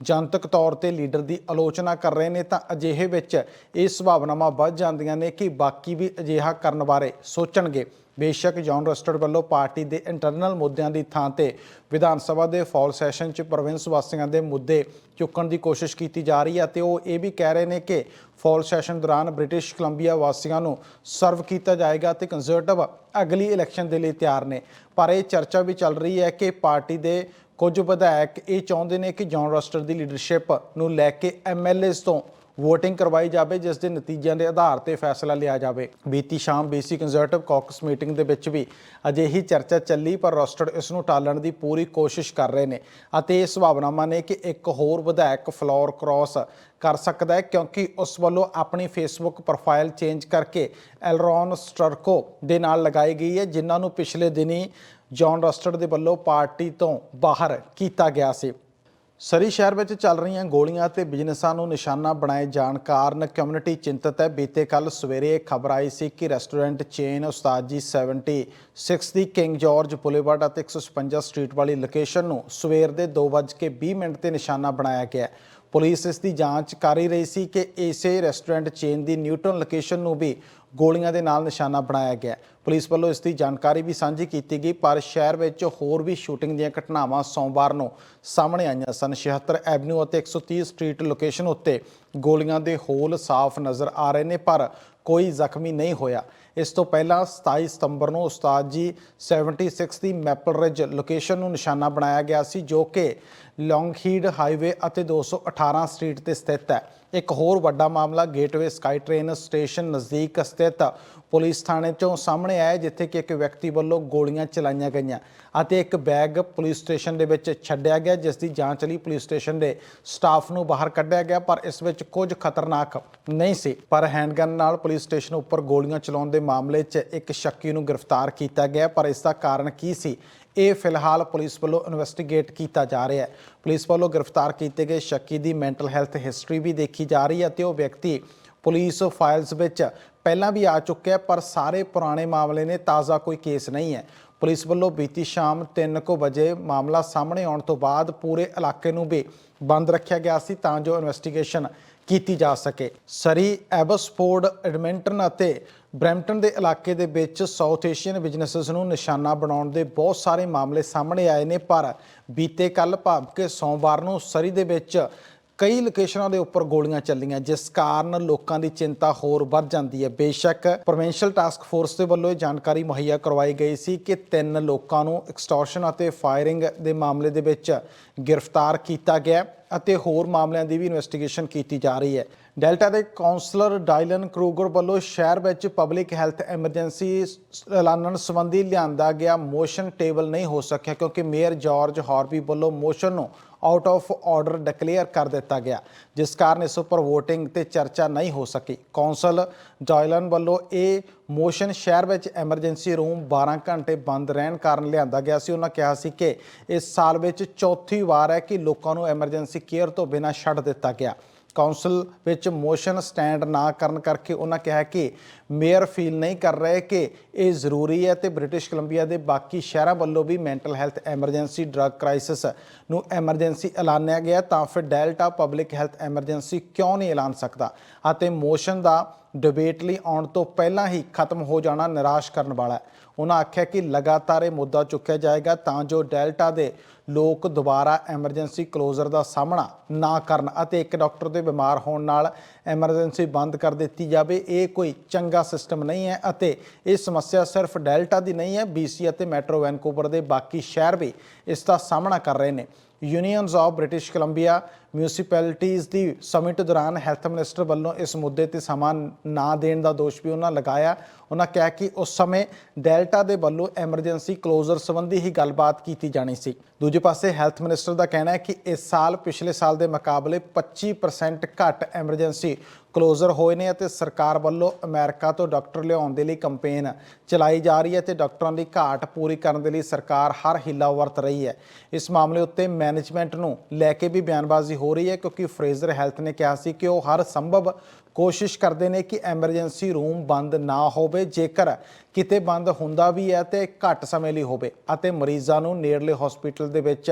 A: ਜਨਤਕ ਤੌਰ ਤੇ ਲੀਡਰ ਦੀ ਆਲੋਚਨਾ ਕਰ ਰਹੇ ਨੇ, ਤਾਂ ਅਜਿਹੇ ਵਿੱਚ ਇਹ ਸੰਭਾਵਨਾਵਾਂ ਵੱਧ ਜਾਂਦੀਆਂ ਨੇ ਕਿ ਬਾਕੀ ਵੀ ਅਜਿਹਾ ਕਰਨ ਬਾਰੇ ਸੋਚਣਗੇ। ਬੇਸ਼ੱਕ ਜੌਨ ਰਸਟਰ ਵੱਲੋਂ ਪਾਰਟੀ ਦੇ ਇੰਟਰਨਲ ਮੁੱਦਿਆਂ ਦੀ ਥਾਂ ਤੇ ਵਿਧਾਨ ਸਭਾ ਦੇ ਫਾਲ ਸੈਸ਼ਨ 'ਚ ਪ੍ਰੋਵਿੰਸ ਵਾਸੀਆਂ ਦੇ ਮੁੱਦੇ ਚੁੱਕਣ ਦੀ ਕੋਸ਼ਿਸ਼ ਕੀਤੀ ਜਾ ਰਹੀ ਹੈ ਤੇ ਉਹ ਇਹ ਵੀ ਕਹਿ ਰਹੇ ਨੇ ਕਿ ਫਾਲ ਸੈਸ਼ਨ ਦੌਰਾਨ ਬ੍ਰਿਟਿਸ਼ ਕੋਲੰਬੀਆ ਵਾਸੀਆਂ ਨੂੰ ਸਰਵ ਕੀਤਾ ਜਾਏਗਾ ਤੇ ਕੰਜ਼ਰਵੇਟਿਵ ਅਗਲੀ ਇਲੈਕਸ਼ਨ ਦੇ ਲਈ ਤਿਆਰ ਨੇ। ਪਰ ਇਹ ਚਰਚਾ ਵੀ ਚੱਲ ਰਹੀ ਹੈ ਕਿ ਪਾਰਟੀ ਦੇ ਕੁਝ ਵਿਧਾਇਕ ਇਹ ਚਾਹੁੰਦੇ ਨੇ ਕਿ ਜੌਨ ਰਸਟਰ ਦੀ ਲੀਡਰਸ਼ਿਪ ਨੂੰ ਲੈ ਕੇ ਐਮਐਲਏਸ ਤੋਂ VOTING ਕਰਵਾਈ ਜਾਵੇ, ਜਿਸ ਦੇ ਨਤੀਜਿਆਂ ਦੇ ਆਧਾਰ ਤੇ ਫੈਸਲਾ ਲਿਆ ਜਾਵੇ। ਬੀਤੀ ਸ਼ਾਮ BC ਕੰਜ਼ਰਵੇਟਿਵ ਕਾਕਸ ਮੀਟਿੰਗ ਦੇ ਵਿੱਚ ਵੀ ਅਜਿਹੀ ਚਰਚਾ ਚੱਲੀ, ਪਰ ਰੋਸਟਡ ਇਸ ਨੂੰ ਟਾਲਣ ਦੀ ਪੂਰੀ ਕੋਸ਼ਿਸ਼ ਕਰ ਰਹੇ ਨੇ। ਅਤੇ ਇਹ ਸੰਭਾਵਨਾਵਾਂ ਨੇ ਕਿ ਇੱਕ ਹੋਰ ਵਿਧਾਇਕ ਫਲੋਰ ਕ੍ਰਾਸ ਕਰ ਸਕਦਾ ਹੈ, ਕਿਉਂਕਿ ਉਸ ਵੱਲੋਂ ਆਪਣੀ ਫੇਸਬੁੱਕ ਪ੍ਰੋਫਾਈਲ ਚੇਂਜ ਕਰਕੇ ਐਲਰੋਨ ਸਟਰਕੋ ਦੇ ਨਾਲ ਲਗਾਈ ਗਈ ਹੈ, ਜਿਨ੍ਹਾਂ ਨੂੰ ਪਿਛਲੇ ਦਿਨੀ ਜੌਨ ਰਸਟਡ ਦੇ ਵੱਲੋਂ ਪਾਰਟੀ ਤੋਂ ਬਾਹਰ ਕੀਤਾ ਗਿਆ ਸੀ। ਸਰੀ ਸ਼ਹਿਰ ਵਿੱਚ ਚੱਲ ਰਹੀਆਂ ਗੋਲੀਆਂ ਤੇ ਬਿਜ਼ਨਸਾਂ ਨੂੰ ਨਿਸ਼ਾਨਾ ਬਣਾਏ ਜਾਣ ਕਾਰਨ ਕਮਿਊਨਿਟੀ ਚਿੰਤਤ ਹੈ। ਬੀਤੇ ਕੱਲ ਸਵੇਰੇ ਖਬਰ ਆਈ ਸੀ ਕਿ ਰੈਸਟੋਰੈਂਟ ਚੇਨ ਉਸਤਾਦ ਜੀ 76 ਦੀ ਕਿੰਗ ਜਾਰਜ ਬੁਲੇਵਾਰਡ ਅਤੇ 156 ਸਟਰੀਟ ਵਾਲੀ ਲੋਕੇਸ਼ਨ ਨੂੰ ਸਵੇਰ ਦੇ 2:20 ਮਿੰਟ ਤੇ ਨਿਸ਼ਾਨਾ ਬਣਾਇਆ ਗਿਆ ਪੁਲਿਸ ਇਸ ਦੀ ਜਾਂਚ ਕਰ ਹੀ ਰਹੀ ਸੀ ਕਿ ਇਸੇ ਰੈਸਟੋਰੈਂਟ ਚੇਨ ਦੀ ਨਿਊਟਨ ਲੋਕੇਸ਼ਨ ਨੂੰ ਵੀ ਗੋਲੀਆਂ ਦੇ ਨਾਲ ਨਿਸ਼ਾਨਾ ਬਣਾਇਆ ਗਿਆ। ਪੁਲਿਸ ਵੱਲੋਂ ਇਸ ਦੀ ਜਾਣਕਾਰੀ ਵੀ ਸਾਂਝੀ ਕੀਤੀ ਗਈ, ਪਰ ਸ਼ਹਿਰ ਵਿੱਚ ਹੋਰ ਵੀ ਸ਼ੂਟਿੰਗ ਦੀਆਂ ਘਟਨਾਵਾਂ ਸੋਮਵਾਰ ਨੂੰ ਸਾਹਮਣੇ ਆਈਆਂ ਸਨ। 76 ਐਵਨਿਊ ਅਤੇ 130 ਸਟਰੀਟ ਲੋਕੇਸ਼ਨ ਉੱਤੇ ਗੋਲੀਆਂ ਦੇ ਹੋਲ ਸਾਫ਼ ਨਜ਼ਰ ਆ ਰਹੇ ਨੇ, ਪਰ ਕੋਈ ਜ਼ਖਮੀ ਨਹੀਂ ਹੋਇਆ। ਇਸ ਤੋਂ ਪਹਿਲਾਂ 27 ਸਤੰਬਰ ਨੂੰ ਉਸਤਾਦ ਜੀ 76 ਦੀ ਮੈਪਲ ਰਿਜ ਲੋਕੇਸ਼ਨ ਨੂੰ ਨਿਸ਼ਾਨਾ ਬਣਾਇਆ ਗਿਆ ਸੀ, ਜੋ ਕਿ ਲੌਂਗਹੀਡ ਹਾਈਵੇ ਅਤੇ 218 ਸਟਰੀਟ ਤੇ ਸਥਿਤ ਹੈ। ਇੱਕ ਹੋਰ ਵੱਡਾ ਮਾਮਲਾ ਗੇਟਵੇ ਸਕਾਈ ਟ੍ਰੇਨ ਸਟੇਸ਼ਨ ਨਜ਼ਦੀਕ ਸਥਿਤ ਪੁਲਿਸ ਥਾਣੇ ਚੋਂ ਸਾਹਮਣੇ ਆਇਆ ਜਿੱਥੇ ਕਿ ਇੱਕ ਵਿਅਕਤੀ ਵੱਲੋਂ ਗੋਲੀਆਂ ਚਲਾਈਆਂ ਗਈਆਂ ਅਤੇ ਇੱਕ ਬੈਗ ਪੁਲਿਸ ਸਟੇਸ਼ਨ ਦੇ ਵਿੱਚ ਛੱਡਿਆ ਗਿਆ, ਜਿਸ ਦੀ ਜਾਂਚ ਲਈ ਪੁਲਿਸ ਸਟੇਸ਼ਨ ਦੇ ਸਟਾਫ ਨੂੰ ਬਾਹਰ ਕੱਢਿਆ ਗਿਆ, ਪਰ ਇਸ ਵਿੱਚ ਕੁਝ ਖਤਰਨਾਕ ਨਹੀਂ ਸੀ। ਪਰ ਹੈਂਡਗਨ ਨਾਲ ਪੁਲਿਸ ਸਟੇਸ਼ਨ ਉੱਪਰ ਗੋਲੀਆਂ ਚਲਾਉਣ ਦੇ ਮਾਮਲੇ 'ਚ ਇੱਕ ਸ਼ੱਕੀ ਨੂੰ ਗ੍ਰਿਫਤਾਰ ਕੀਤਾ ਗਿਆ, ਪਰ ਇਸ ਦਾ ਕਾਰਨ ਕੀ ਸੀ? ਇਹ ਫਿਲਹਾਲ ਪੁਲਿਸ ਵੱਲੋਂ ਇਨਵੈਸਟੀਗੇਟ ਕੀਤਾ ਜਾ ਰਿਹਾ ਹੈ। ਪੁਲਿਸ ਵੱਲੋਂ ਗ੍ਰਿਫਤਾਰ ਕੀਤੇ ਗਏ ਸ਼ੱਕੀ ਦੀ ਮੈਂਟਲ ਹੈਲਥ ਹਿਸਟਰੀ ਵੀ ਦੇਖੀ ਜਾ ਰਹੀ ਹੈ ਤੇ ਉਹ ਵਿਅਕਤੀ ਪੁਲਿਸ ਫਾਈਲਸ ਵਿੱਚ ਪਹਿਲਾਂ ਵੀ ਆ ਚੁੱਕਿਆ ਪਰ ਸਾਰੇ ਪੁਰਾਣੇ ਮਾਮਲੇ ਨੇ ਤਾਜ਼ਾ ਕੋਈ ਕੇਸ ਨਹੀਂ ਹੈ। ਪੁਲਿਸ ਵੱਲੋਂ ਬੀਤੀ ਸ਼ਾਮ 3:00 ਵਜੇ ਮਾਮਲਾ ਸਾਹਮਣੇ ਆਉਣ ਤੋਂ ਬਾਅਦ ਪੂਰੇ ਇਲਾਕੇ ਨੂੰ ਵੀ ਬੰਦ ਰੱਖਿਆ ਗਿਆ ਸੀ ਤਾਂ ਜੋ ਇਨਵੈਸਟੀਗੇਸ਼ਨ ਕੀਤੀ ਜਾ ਸਕੇ। ਸਰੀ ਐਬਸਫੋਰਡ ਐਡਮਿੰਟਨ ਅਤੇ ਬ੍ਰੈਂਪਟਨ ਦੇ ਇਲਾਕੇ ਦੇ ਵਿੱਚ ਸਾਊਥ ਏਸ਼ੀਅਨ ਬਿਜ਼ਨੈਸਸ ਨੂੰ ਨਿਸ਼ਾਨਾ ਬਣਾਉਣ ਦੇ ਬਹੁਤ ਸਾਰੇ ਮਾਮਲੇ ਸਾਹਮਣੇ ਆਏ ਨੇ, ਪਰ ਬੀਤੇ ਕੱਲ ਭਾਵ ਕਿ ਸੋਮਵਾਰ ਨੂੰ ਸਰੀ ਦੇ ਵਿੱਚ ਕਈ ਲੋਕੇਸ਼ਨਾਂ ਦੇ ਉੱਪਰ ਗੋਲੀਆਂ ਚੱਲੀਆਂ, ਜਿਸ ਕਾਰਨ ਲੋਕਾਂ ਦੀ ਚਿੰਤਾ ਹੋਰ ਵੱਧ ਜਾਂਦੀ ਹੈ। ਬੇਸ਼ੱਕ ਪ੍ਰੋਵਿੰਸ਼ੀਅਲ ਟਾਸਕ ਫੋਰਸ ਦੇ ਵੱਲੋਂ ਇਹ ਜਾਣਕਾਰੀ ਮੁਹੱਈਆ ਕਰਵਾਈ ਗਈ ਸੀ ਕਿ ਤਿੰਨ ਲੋਕਾਂ ਨੂੰ ਐਕਸਟੋਰਸ਼ਨ ਅਤੇ ਫਾਇਰਿੰਗ ਦੇ ਮਾਮਲੇ ਦੇ ਵਿੱਚ ਗ੍ਰਿਫਤਾਰ ਕੀਤਾ ਗਿਆ ਅਤੇ ਹੋਰ ਮਾਮਲਿਆਂ ਦੀ ਵੀ ਇਨਵੈਸਟੀਗੇਸ਼ਨ ਕੀਤੀ ਜਾ ਰਹੀ ਹੈ। ਡੈਲਟਾ ਦੇ ਕਾਉਂਸਲਰ ਡਾਇਲਨ ਕਰੂਗਰ ਵੱਲੋਂ ਸ਼ਹਿਰ ਵਿੱਚ ਪਬਲਿਕ ਹੈਲਥ ਐਮਰਜੈਂਸੀ ਐਲਾਨਣ ਸੰਬੰਧੀ ਲਿਆਂਦਾ ਗਿਆ ਮੋਸ਼ਨ ਟੇਬਲ ਨਹੀਂ ਹੋ ਸਕਿਆ ਕਿਉਂਕਿ ਮੇਅਰ ਜਾਰਜ ਹਾਰਬੀ ਵੱਲੋਂ ਮੋਸ਼ਨ ਨੂੰ ਆਊਟ ਆਫ ਆਰਡਰ ਡਿਕਲੇਅਰ ਕਰ ਦਿੱਤਾ ਗਿਆ, ਜਿਸ ਕਾਰਨ ਇਸ ਉੱਪਰ VOTING ਤੇ ਚਰਚਾ ਨਹੀਂ ਹੋ ਸਕੀ। ਕੌਂਸਲ ਡਾਇਲਨ ਵੱਲੋਂ ਇਹ ਮੋਸ਼ਨ ਸ਼ਹਿਰ ਵਿੱਚ ਐਮਰਜੈਂਸੀ ਰੂਮ 12 ਘੰਟੇ ਬੰਦ ਰਹਿਣ ਕਾਰਨ ਲਿਆਂਦਾ ਗਿਆ ਸੀ। ਉਹਨਾਂ ਕਿਹਾ ਸੀ ਕਿ ਇਸ ਸਾਲ ਵਿੱਚ ਚੌਥੀ ਵਾਰ ਹੈ ਕਿ ਲੋਕਾਂ ਨੂੰ ਐਮਰਜੈਂਸੀ ਕੇਅਰ ਤੋਂ ਬਿਨਾਂ ਛੱਡ ਦਿੱਤਾ ਗਿਆ। ਕੌਂਸਲ ਵਿੱਚ ਮੋਸ਼ਨ ਸਟੈਂਡ ਨਾ ਕਰਨ ਕਰਕੇ ਉਹਨਾਂ ਕਿਹਾ ਕਿ ਮੇਅਰ ਫੀਲ ਨਹੀਂ ਕਰ ਰਹੇ ਕਿ ਇਹ ਜ਼ਰੂਰੀ ਹੈ ਤੇ ਬ੍ਰਿਟਿਸ਼ ਕੋਲੰਬੀਆ ਦੇ ਬਾਕੀ ਸ਼ਹਿਰਾਂ ਵੱਲੋਂ ਵੀ mental health emergency drug crisis ਨੂੰ ਐਮਰਜੈਂਸੀ ਐਲਾਨਿਆ ਗਿਆ ਤਾਂ ਫਿਰ ਡੈਲਟਾ ਪਬਲਿਕ ਹੈਲਥ ਐਮਰਜੈਂਸੀ ਕਿਉਂ ਨਹੀਂ ਐਲਾਨ ਸਕਦਾ? ਅਤੇ ਮੋਸ਼ਨ ਦਾ ਡਿਬੇਟ ਲਈ ਆਉਣ ਤੋਂ ਪਹਿਲਾਂ ਹੀ ਖਤਮ ਹੋ ਜਾਣਾ ਨਿਰਾਸ਼ ਕਰਨ ਵਾਲਾ ਹੈ। ਉਹਨਾਂ ਆਖਿਆ ਕਿ ਲਗਾਤਾਰ ਇਹ ਮੁੱਦਾ ਚੁੱਕਿਆ ਜਾਏਗਾ ਤਾਂ ਜੋ ਡੈਲਟਾ ਦੇ ਲੋਕ ਦੁਬਾਰਾ ਐਮਰਜੈਂਸੀ ਕਲੋਜ਼ਰ ਦਾ ਸਾਹਮਣਾ ਨਾ ਕਰਨ ਅਤੇ ਇੱਕ ਡਾਕਟਰ ਦੇ ਬਿਮਾਰ ਹੋਣ ਨਾਲ ਐਮਰਜੈਂਸੀ ਬੰਦ ਕਰ ਦਿੱਤੀ ਜਾਵੇ। ਇਹ ਕੋਈ ਚੰਗਾ ਸਿਸਟਮ ਨਹੀਂ ਹੈ ਅਤੇ ਇਹ ਸਮੱਸਿਆ ਸਿਰਫ ਡੈਲਟਾ ਦੀ ਨਹੀਂ ਹੈ। BC ਅਤੇ ਮੈਟਰੋ ਵੈਨਕੂਵਰ ਦੇ ਬਾਕੀ ਸ਼ਹਿਰ ਵੀ ਇਸ ਦਾ ਸਾਹਮਣਾ ਕਰ ਰਹੇ ਨੇ। Unions of British Columbia Municipalities the summit ਦੌਰਾਨ ਹੈਲਥ ਮਿਨਿਸਟਰ ਵੱਲੋਂ ਇਸ ਮੁੱਦੇ ਤੇ ਸਮਾਂ ਨਾ ਦੇਣ ਦਾ ਦੋਸ਼ ਵੀ ਉਹਨਾਂ ਲਗਾਇਆ। ਉਹਨਾਂ ਕਿਹਾ ਕਿ ਉਸ ਸਮੇਂ ਡੈਲਟਾ ਦੇ ਵੱਲੋਂ ਐਮਰਜੈਂਸੀ ਕਲੋਜ਼ਰ ਸੰਬੰਧੀ ਹੀ ਗੱਲਬਾਤ ਕੀਤੀ ਜਾਣੀ ਸੀ। ਦੂਜੇ ਪਾਸੇ ਹੈਲਥ ਮਿਨਿਸਟਰ ਦਾ ਕਹਿਣਾ ਹੈ ਕਿ ਇਸ ਸਾਲ ਪਿਛਲੇ ਸਾਲ ਦੇ ਮੁਕਾਬਲੇ 25% ਘੱਟ ਐਮਰਜੈਂਸੀ ਕਲੋਜ਼ਰ ਹੋਏ ਨੇ ਅਤੇ ਸਰਕਾਰ ਵੱਲੋਂ ਅਮਰੀਕਾ ਤੋਂ ਡਾਕਟਰ ਲਿਆਉਣ ਦੇ ਲਈ ਕੈਂਪੇਨ ਚਲਾਈ ਜਾ ਰਹੀ ਹੈ ਤੇ ਡਾਕਟਰਾਂ ਦੀ ਘਾਟ ਪੂਰੀ ਕਰਨ ਦੇ ਲਈ ਸਰਕਾਰ ਹਰ ਹਿੱਲਾ ਵਰਤ ਰਹੀ ਹੈ। ਇਸ ਮਾਮਲੇ ਉੱਤੇ ਮੈਨੇਜਮੈਂਟ ਨੂੰ ਲੈ ਕੇ ਵੀ ਬਿਆਨਬਾਜ਼ੀ ਹੋ ਰਹੀ ਹੈ ਕਿਉਂਕਿ ਫਰੇਜ਼ਰ ਹੈਲਥ ਨੇ ਕਿਹਾ ਸੀ ਕਿ ਉਹ ਹਰ ਸੰਭਵ ਕੋਸ਼ਿਸ਼ ਕਰਦੇ ਨੇ ਕਿ ਐਮਰਜੈਂਸੀ ਰੂਮ ਬੰਦ ਨਾ ਹੋਵੇ, ਜੇਕਰ ਕਿਤੇ ਬੰਦ ਹੁੰਦਾ ਵੀ ਹੈ ਤੇ ਘੱਟ ਸਮੇਂ ਲਈ ਹੋਵੇ ਅਤੇ ਮਰੀਜ਼ਾਂ ਨੂੰ ਨੇੜਲੇ ਹਸਪੀਟਲ ਦੇ ਵਿੱਚ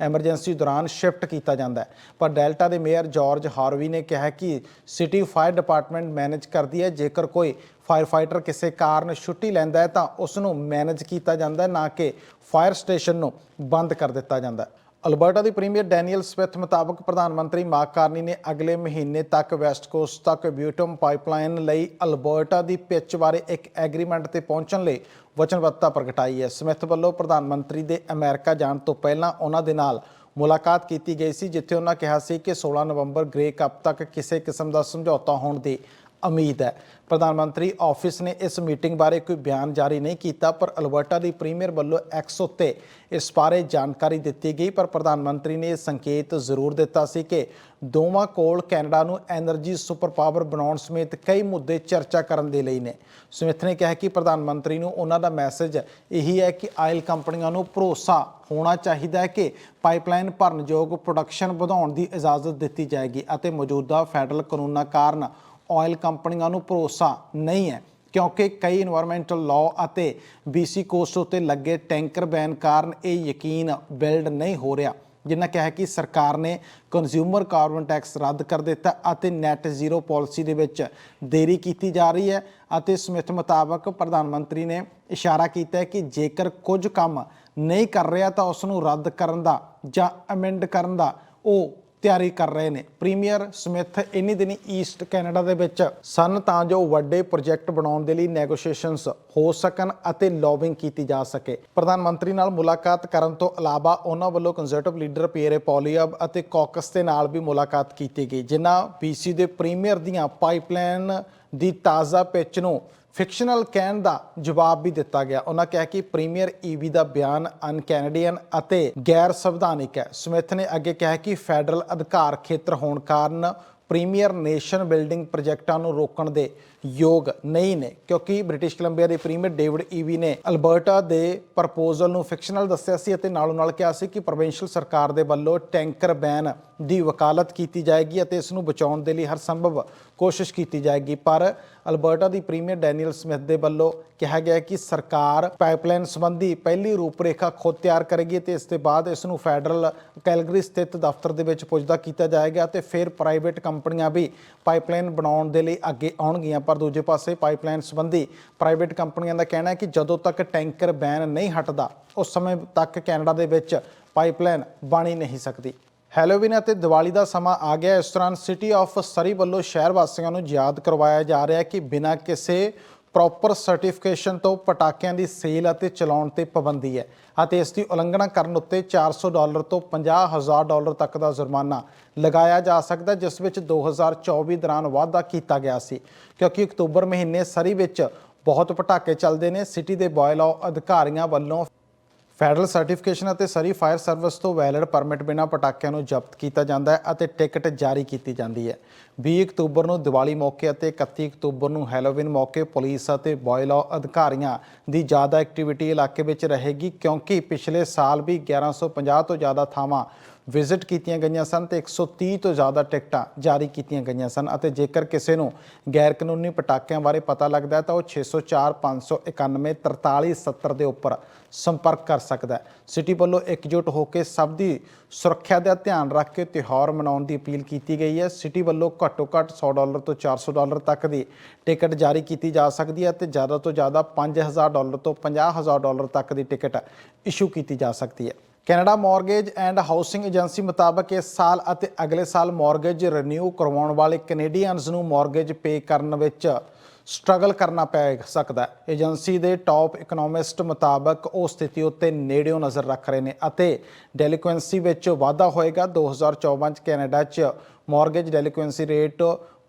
A: ਐਮਰਜੈਂਸੀ ਦੌਰਾਨ ਸ਼ਿਫਟ ਕੀਤਾ ਜਾਂਦਾ ਹੈ। ਪਰ ਡੈਲਟਾ ਦੇ ਮੇਅਰ ਜਾਰਜ ਹਾਰਵੀ ਨੇ ਕਿਹਾ ਕਿ ਸਿਟੀ ਫਾਇਰ ਡਿਪਾਰਟਮੈਂਟ ਮੈਨੇਜ ਕਰਦੀ ਹੈ। ਜੇਕਰ ਕੋਈ ਫਾਇਰ ਫਾਈਟਰ ਕਿਸੇ ਕਾਰਨ ਛੁੱਟੀ ਲੈਂਦਾ ਹੈ ਤਾਂ ਉਸ ਨੂੰ ਮੈਨੇਜ ਕੀਤਾ ਜਾਂਦਾ ਹੈ, ਨਾ ਕਿ ਫਾਇਰ ਸਟੇਸ਼ਨ ਨੂੰ ਬੰਦ ਕਰ ਦਿੱਤਾ ਜਾਂਦਾ ਹੈ। ਅਲਬਰਟਾ ਦੀ ਪ੍ਰੀਮੀਅਰ ਡੈਨੀਅਲ ਸਮਿਥ ਮੁਤਾਬਕ ਪ੍ਰਧਾਨ ਮੰਤਰੀ ਮਾਰਕ ਕਾਰਨੀ ਨੇ ਅਗਲੇ ਮਹੀਨੇ ਤੱਕ ਵੈਸਟ ਕੋਸਟ ਤੱਕ ਬਿਊਟਮ ਪਾਈਪਲਾਈਨ ਲਈ ਅਲਬਰਟਾ ਦੀ ਪਿੱਚ ਬਾਰੇ ਇੱਕ ਐਗਰੀਮੈਂਟ ਤੇ ਪਹੁੰਚਣ ਲਈ ਵਚਨਬੱਧਤਾ ਪ੍ਰਗਟਾਈ ਹੈ। ਸਮਿਥ ਵੱਲੋਂ ਪ੍ਰਧਾਨ ਮੰਤਰੀ ਦੇ ਅਮਰੀਕਾ ਜਾਣ ਤੋਂ ਪਹਿਲਾਂ ਉਹਨਾਂ ਦੇ ਨਾਲ ਮੁਲਾਕਾਤ ਕੀਤੀ ਗਈ ਸੀ, ਜਿੱਥੇ ਉਹਨਾਂ ਕਿਹਾ ਸੀ ਕਿ 16 ਨਵੰਬਰ ਗ੍ਰੇ ਕੱਪ ਤੱਕ ਕਿਸੇ ਕਿਸਮ ਦਾ ਸਮਝੌਤਾ ਹੋਣ ਦੀ ਉਮੀਦ ਹੈ। ਪ੍ਰਧਾਨ ਮੰਤਰੀ ਆਫਿਸ ਨੇ ਇਸ ਮੀਟਿੰਗ ਬਾਰੇ ਕੋਈ ਬਿਆਨ ਜਾਰੀ ਨਹੀਂ ਕੀਤਾ, ਪਰ ਅਲਬਰਟਾ ਦੀ ਪ੍ਰੀਮੀਅਰ ਵੱਲੋਂ ਐਕਸ ਉੱਤੇ ਇਸ ਬਾਰੇ ਜਾਣਕਾਰੀ ਦਿੱਤੀ ਗਈ। ਪਰ ਪ੍ਰਧਾਨ ਮੰਤਰੀ ਨੇ ਇਹ ਸੰਕੇਤ ਜ਼ਰੂਰ ਦਿੱਤਾ ਸੀ ਕਿ ਦੋਵਾਂ ਕੋਲ ਕੈਨੇਡਾ ਨੂੰ એનર્ਜੀ ਸੁਪਰ ਪਾਵਰ ਬਣਾਉਣ ਸਮੇਤ ਕਈ ਮੁੱਦੇ ਚਰਚਾ ਕਰਨ ਦੇ ਲਈ ਨੇ। ਸਮਿਥ ਨੇ ਕਿਹਾ ਕਿ ਪ੍ਰਧਾਨ ਮੰਤਰੀ ਨੂੰ ਉਹਨਾਂ ਦਾ ਮੈਸੇਜ ਇਹੀ ਹੈ ਕਿ ਆਇਲ ਕੰਪਨੀਆਂ ਨੂੰ ਭਰੋਸਾ ਹੋਣਾ ਚਾਹੀਦਾ ਹੈ ਕਿ ਪਾਈਪਲਾਈਨ ਭਰਨਯੋਗ ਪ੍ਰੋਡਕਸ਼ਨ ਵਧਾਉਣ ਦੀ ਇਜਾਜ਼ਤ ਦਿੱਤੀ ਜਾਏਗੀ ਅਤੇ ਮੌਜੂਦਾ ਫੈਡਰਲ ਕਾਨੂੰਨਾਂ ਕਾਰਨ ਆਇਲ ਕੰਪਨੀਆਂ ਨੂੰ ਭਰੋਸਾ ਨਹੀਂ ਹੈ, ਕਿਉਂਕਿ ਕਈ এনवायरमेंटਲ ਲਾਅ ਅਤੇ ਬੀਸੀ ਕੋਸਟ ਉਤੇ ਲੱਗੇ ਟੈਂਕਰ ਬੈਨ ਕਾਰਨ ਇਹ ਯਕੀਨ ਬਿਲਡ ਨਹੀਂ ਹੋ ਰਿਹਾ, ਜਿੰਨਾ ਕਿਹਾ ਕਿ ਸਰਕਾਰ ਨੇ ਕੰਜ਼ਿਊਮਰ ਕਾਰਬਨ ਟੈਕਸ ਰੱਦ ਕਰ ਦਿੱਤਾ ਅਤੇ ਨੈਟ ਜ਼ੀਰੋ ਪਾਲਿਸੀ ਦੇ ਵਿੱਚ ਦੇਰੀ ਕੀਤੀ ਜਾ ਰਹੀ ਹੈ ਅਤੇ ਸਮਿਥ ਮੁਤਾਬਕ ਪ੍ਰਧਾਨ ਮੰਤਰੀ ਨੇ ਇਸ਼ਾਰਾ ਕੀਤਾ ਕਿ ਜੇਕਰ ਕੁਝ ਕੰਮ ਨਹੀਂ ਕਰ ਰਿਹਾ ਤਾਂ ਉਸ ਨੂੰ ਰੱਦ ਕਰਨ ਦਾ ਜਾਂ ਅਮੈਂਡ ਕਰਨ ਦਾ ਉਹ ਤਿਆਰੀ ਕਰ ਰਹੇ ਨੇ। ਪ੍ਰੀਮੀਅਰ ਸਮਿਥ ਇੰਨੀ ਦਿਨੀ ਈਸਟ ਕੈਨੇਡਾ ਦੇ ਵਿੱਚ ਸਨ ਤਾਂ ਜੋ ਵੱਡੇ ਪ੍ਰੋਜੈਕਟ ਬਣਾਉਣ ਦੇ ਲਈ ਨੈਗੋਸ਼ੀਏਸ਼ਨਸ ਹੋ ਸਕਣ ਅਤੇ ਲੌਬਿੰਗ ਕੀਤੀ ਜਾ ਸਕੇ। ਪ੍ਰਧਾਨ ਮੰਤਰੀ ਨਾਲ ਮੁਲਾਕਾਤ ਕਰਨ ਤੋਂ ਇਲਾਵਾ ਉਹਨਾਂ ਵੱਲੋਂ ਕੰਜ਼ਰਵੇਟਿਵ ਲੀਡਰ ਪੀਅਰੇ ਪੋਲੀਅਬ ਅਤੇ ਕੌਕਸ ਦੇ ਨਾਲ ਵੀ ਮੁਲਾਕਾਤ ਕੀਤੀ ਗਈ, ਜਿਨ੍ਹਾਂ BC ਦੇ ਪ੍ਰੀਮੀਅਰ ਦੀਆਂ ਪਾਈਪਲਾਈਨ ਦੀ ਤਾਜ਼ਾ ਪਿਚ ਨੂੰ ਫਿਕਸ਼ਨਲ ਕਹਿਣ ਦਾ ਜਵਾਬ ਵੀ ਦਿੱਤਾ ਗਿਆ। ਉਹਨਾਂ ਕਿਹਾ ਕਿ ਪ੍ਰੀਮੀਅਰ ਈਵੀ ਦਾ ਬਿਆਨ ਅਨਕੈਨੇਡੀਅਨ ਅਤੇ ਗੈਰ ਸੰਵਿਧਾਨਿਕ ਹੈ। ਸਮਿਥ ਨੇ ਅੱਗੇ ਕਿਹਾ ਕਿ ਫੈਡਰਲ ਅਧਿਕਾਰ ਖੇਤਰ ਹੋਣ ਕਾਰਨ ਪ੍ਰੀਮੀਅਰ ਨੇਸ਼ਨ ਬਿਲਡਿੰਗ ਪ੍ਰੋਜੈਕਟਾਂ ਨੂੰ ਰੋਕਣ ਦੇ ਯੋਗ ਨਹੀਂ ਨੇ, ਕਿਉਂਕਿ ਬ੍ਰਿਟਿਸ਼ ਕੋਲੰਬੀਆ ਦੇ ਪ੍ਰੀਮੀਅਰ ਡੇਵਿਡ ਈਵੀ ਨੇ ਅਲਬਰਟਾ ਦੇ ਪ੍ਰਪੋਜ਼ਲ ਨੂੰ ਫਿਕਸ਼ਨਲ ਦੱਸਿਆ ਸੀ ਅਤੇ ਨਾਲੋਂ ਨਾਲ ਕਿਹਾ ਸੀ ਕਿ ਪ੍ਰੋਵਿੰਸ਼ੀਅਲ ਸਰਕਾਰ ਦੇ ਵੱਲੋਂ ਟੈਂਕਰ ਬੈਨ ਦੀ ਵਕਾਲਤ ਕੀਤੀ ਜਾਏਗੀ ਅਤੇ ਇਸ ਨੂੰ ਬਚਾਉਣ ਦੇ ਲਈ ਹਰ ਸੰਭਵ ਕੋਸ਼ਿਸ਼ ਕੀਤੀ ਜਾਏਗੀ। ਪਰ ਅਲਬਰਟਾ ਦੀ ਪ੍ਰੀਮੀਅਰ ਡੈਨੀਅਲ ਸਮਿਥ ਦੇ ਵੱਲੋਂ ਕਿਹਾ ਗਿਆ ਕਿ ਸਰਕਾਰ ਪਾਈਪਲਾਈਨ ਸੰਬੰਧੀ ਪਹਿਲੀ ਰੂਪਰੇਖਾ ਖੁਦ ਤਿਆਰ ਕਰੇਗੀ ਤੇ ਇਸ ਦੇ ਬਾਅਦ ਇਸ ਨੂੰ ਫੈਡਰਲ ਕੈਲਗਰੀ ਸਥਿਤ ਦਫ਼ਤਰ ਦੇ ਵਿੱਚ ਪੁੱਜਦਾ ਕੀਤਾ ਜਾਏਗਾ ਤੇ ਫਿਰ ਪ੍ਰਾਈਵੇਟ ਕੰਪਨੀਆਂ ਵੀ ਪਾਈਪਲਾਈਨ ਬਣਾਉਣ ਦੇ ਲਈ ਅੱਗੇ ਆਉਣਗੀਆਂ। ਪਰ ਦੂਜੇ ਪਾਸੇ ਪਾਈਪਲਾਈਨ ਸੰਬੰਧੀ ਪ੍ਰਾਈਵੇਟ ਕੰਪਨੀਆਂ ਦਾ ਕਹਿਣਾ ਹੈ ਕਿ ਜਦੋਂ ਤੱਕ ਟੈਂਕਰ ਬੈਨ ਨਹੀਂ ਹਟਦਾ, ਉਸ ਸਮੇਂ ਤੱਕ ਕੈਨੇਡਾ ਦੇ ਵਿੱਚ ਪਾਈਪਲਾਈਨ ਬਣੀ ਨਹੀਂ ਸਕਦੀ। ਹੈਲੋਵੀਨ ਅਤੇ ਦੀਵਾਲੀ ਦਾ ਸਮਾਂ ਆ ਗਿਆ। ਇਸ ਦੌਰਾਨ ਸਿਟੀ ਆਫ ਸਰੀ ਵੱਲੋਂ ਸ਼ਹਿਰ ਵਾਸੀਆਂ ਨੂੰ ਯਾਦ ਕਰਵਾਇਆ ਜਾ ਰਿਹਾ ਹੈ ਕਿ ਬਿਨਾਂ ਕਿਸੇ ਪ੍ਰੋਪਰ ਸਰਟੀਫਿਕੇਸ਼ਨ ਤੋਂ ਪਟਾਕਿਆਂ ਦੀ ਸੇਲ ਅਤੇ ਚਲਾਉਣ ਤੇ ਪਾਬੰਦੀ ਹੈ ਅਤੇ ਇਸ ਦੀ ਉਲੰਘਣਾ ਕਰਨ ਉੱਤੇ 400 ਡਾਲਰ ਤੋਂ 50000 ਡਾਲਰ ਤੱਕ ਦਾ ਜੁਰਮਾਨਾ ਲਗਾਇਆ ਜਾ ਸਕਦਾ ਜਿਸ ਵਿੱਚ 2024 ਦੌਰਾਨ ਵਾਧਾ ਕੀਤਾ ਗਿਆ ਸੀ। ਕਿਉਂਕਿ ਅਕਤੂਬਰ ਮਹੀਨੇ ਸਰੀ ਵਿੱਚ ਬਹੁਤ ਪਟਾਕੇ ਚੱਲਦੇ ਨੇ। ਸਿਟੀ ਦੇ ਬੋਇਲਾ ਅਧਿਕਾਰੀਆਂ ਵੱਲੋਂ ਫੈਡਰਲ ਸਰਟੀਫਿਕੇਸ਼ਨ ਅਤੇ ਸਰੀ ਫਾਇਰ ਸਰਵਿਸ ਤੋਂ ਵੈਲਿਡ ਪਰਮਿਟ ਬਿਨਾਂ ਪਟਾਕਿਆਂ ਨੂੰ ਜ਼ਬਤ ਕੀਤਾ ਜਾਂਦਾ ਹੈ ਅਤੇ ਟਿਕਟ ਜਾਰੀ ਕੀਤੀ ਜਾਂਦੀ ਹੈ। 20 ਅਕਤੂਬਰ ਨੂੰ ਦੀਵਾਲੀ ਮੌਕੇ ਅਤੇ 31 ਅਕਤੂਬਰ ਨੂੰ ਹੈਲੋਵਿਨ ਮੌਕੇ ਪੁਲਿਸ ਅਤੇ ਬੋਇਲਾ ਅਧਿਕਾਰੀਆਂ ਦੀ ਜ਼ਿਆਦਾ ਐਕਟੀਵਿਟੀ ਇਲਾਕੇ ਵਿੱਚ ਰਹੇਗੀ ਕਿਉਂਕਿ ਪਿਛਲੇ ਸਾਲ ਵੀ 1150 ਤੋਂ ਜ਼ਿਆਦਾ ਥਾਵਾਂ ਵਿਜ਼ਿਟ ਕੀਤੀਆਂ ਗਈਆਂ ਸਨ ਤੇ 130 ਤੋਂ ਜ਼ਿਆਦਾ ਟਿਕਟਾਂ ਜਾਰੀ ਕੀਤੀਆਂ ਗਈਆਂ ਸਨ ਅਤੇ ਜੇਕਰ ਕਿਸੇ ਨੂੰ ਗੈਰ ਕਾਨੂੰਨੀ ਪਟਾਕਿਆਂ ਬਾਰੇ ਪਤਾ ਲੱਗਦਾ ਹੈ ਤਾਂ ਉਹ 604 591 4370 ਦੇ ਉੱਪਰ ਸੰਪਰਕ ਕਰ ਸਕਦਾ ਹੈ। ਸਿਟੀ ਵੱਲੋਂ ਇਕਜੁੱਟ ਹੋ ਕੇ ਸਭ ਦੀ ਸੁਰੱਖਿਆ ਦਾ ਧਿਆਨ ਰੱਖ ਕੇ ਤਿਉਹਾਰ ਮਨਾਉਣ ਦੀ ਅਪੀਲ ਕੀਤੀ ਗਈ ਹੈ। ਸਿਟੀ ਵੱਲੋਂ ਘੱਟੋ ਘੱਟ 100 ਡਾਲਰ ਤੋਂ 400 ਡਾਲਰ ਤੱਕ ਦੀ ਟਿਕਟ ਜਾਰੀ ਕੀਤੀ ਜਾ ਸਕਦੀ ਹੈ ਤੇ ਜ਼ਿਆਦਾ ਤੋਂ ਜ਼ਿਆਦਾ 5000 ਡਾਲਰ ਤੋਂ 50000 ਡਾਲਰ ਤੱਕ ਦੀ ਟਿਕਟ ਇਸ਼ੂ ਕੀਤੀ ਜਾ ਸਕਦੀ ਹੈ। Canada Mortgage and Housing Agency ਮੁਤਾਬਕ ਇਸ ਸਾਲ ਅਤੇ ਅਗਲੇ ਸਾਲ ਮਾਰਗੇਜ ਰੀਨਿਊ ਕਰਵਾਉਣ ਵਾਲੇ ਕੈਨੇਡੀਅਨਸ ਨੂੰ ਮਾਰਗੇਜ ਪੇ ਕਰਨ ਵਿੱਚ ਸਟਰਗਲ ਕਰਨਾ ਪੈ ਸਕਦਾ ਹੈ। ਏਜੰਸੀ ਦੇ ਟਾਪ ਇਕਨੋਮਿਸਟ ਮੁਤਾਬਕ ਉਹ ਸਥਿਤੀ ਉੱਤੇ ਨੇੜਿਓਂ ਨਜ਼ਰ ਰੱਖ ਰਹੇ ਨੇ ਅਤੇ ਡੈਲੀਕੁਐਂਸੀ ਵਿੱਚ ਵਾਧਾ ਹੋਏਗਾ। 2014 ਚ ਕੈਨੇਡਾ ਚ ਮਾਰਗੇਜ ਡੈਲੀਕੁਐਂਸੀ ਰੇਟ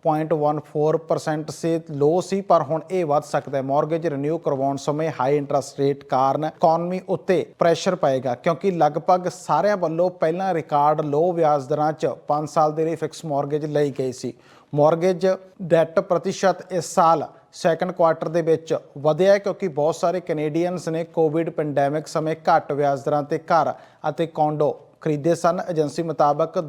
A: 0.14% ਸੇ ਲੋ ਸੀ, ਪਰ ਹੁਣ ਇਹ ਵੱਧ ਸਕਦਾ ਹੈ। ਮਾਰਗੇਜ ਰੀਨਿਊ ਕਰਵਾਉਣ ਸਮੇਂ ਹਾਈ ਇੰਟਰਸਟ ਰੇਟ ਕਾਰਨ ਇਕਨੋਮੀ ਉੱਤੇ ਪ੍ਰੈਸ਼ਰ ਪਏਗਾ, ਕਿਉਂਕਿ ਲਗਭਗ ਸਾਰਿਆਂ ਵੱਲੋਂ ਪਹਿਲਾਂ ਰਿਕਾਰਡ ਲੋ ਵਿਆਜ ਦਰਾਂ 'ਚ 5 ਸਾਲ ਦੇ ਲਈ ਫਿਕਸ ਮਾਰਗੇਜ ਲਈ ਗਈ ਸੀ। ਮਾਰਗੇਜ ਡੈਟ ਪ੍ਰਤੀਸ਼ਤ ਇਸ ਸਾਲ ਸੈਕੰਡ ਕੁਆਰਟਰ ਦੇ ਵਿੱਚ ਵਧਿਆ ਕਿਉਂਕਿ ਬਹੁਤ ਸਾਰੇ ਕੈਨੇਡੀਅਨਸ ਨੇ ਕੋਵਿਡ ਪੈਂਡੈਮਿਕ ਸਮੇਂ ਘੱਟ ਵਿਆਜ ਦਰਾਂ ਤੇ ਘਰ ਅਤੇ ਕੌਂਡੋ ਖਰੀਦੇ ਸਨ। ਏਜੰਸੀ ਮੁਤਾਬਕ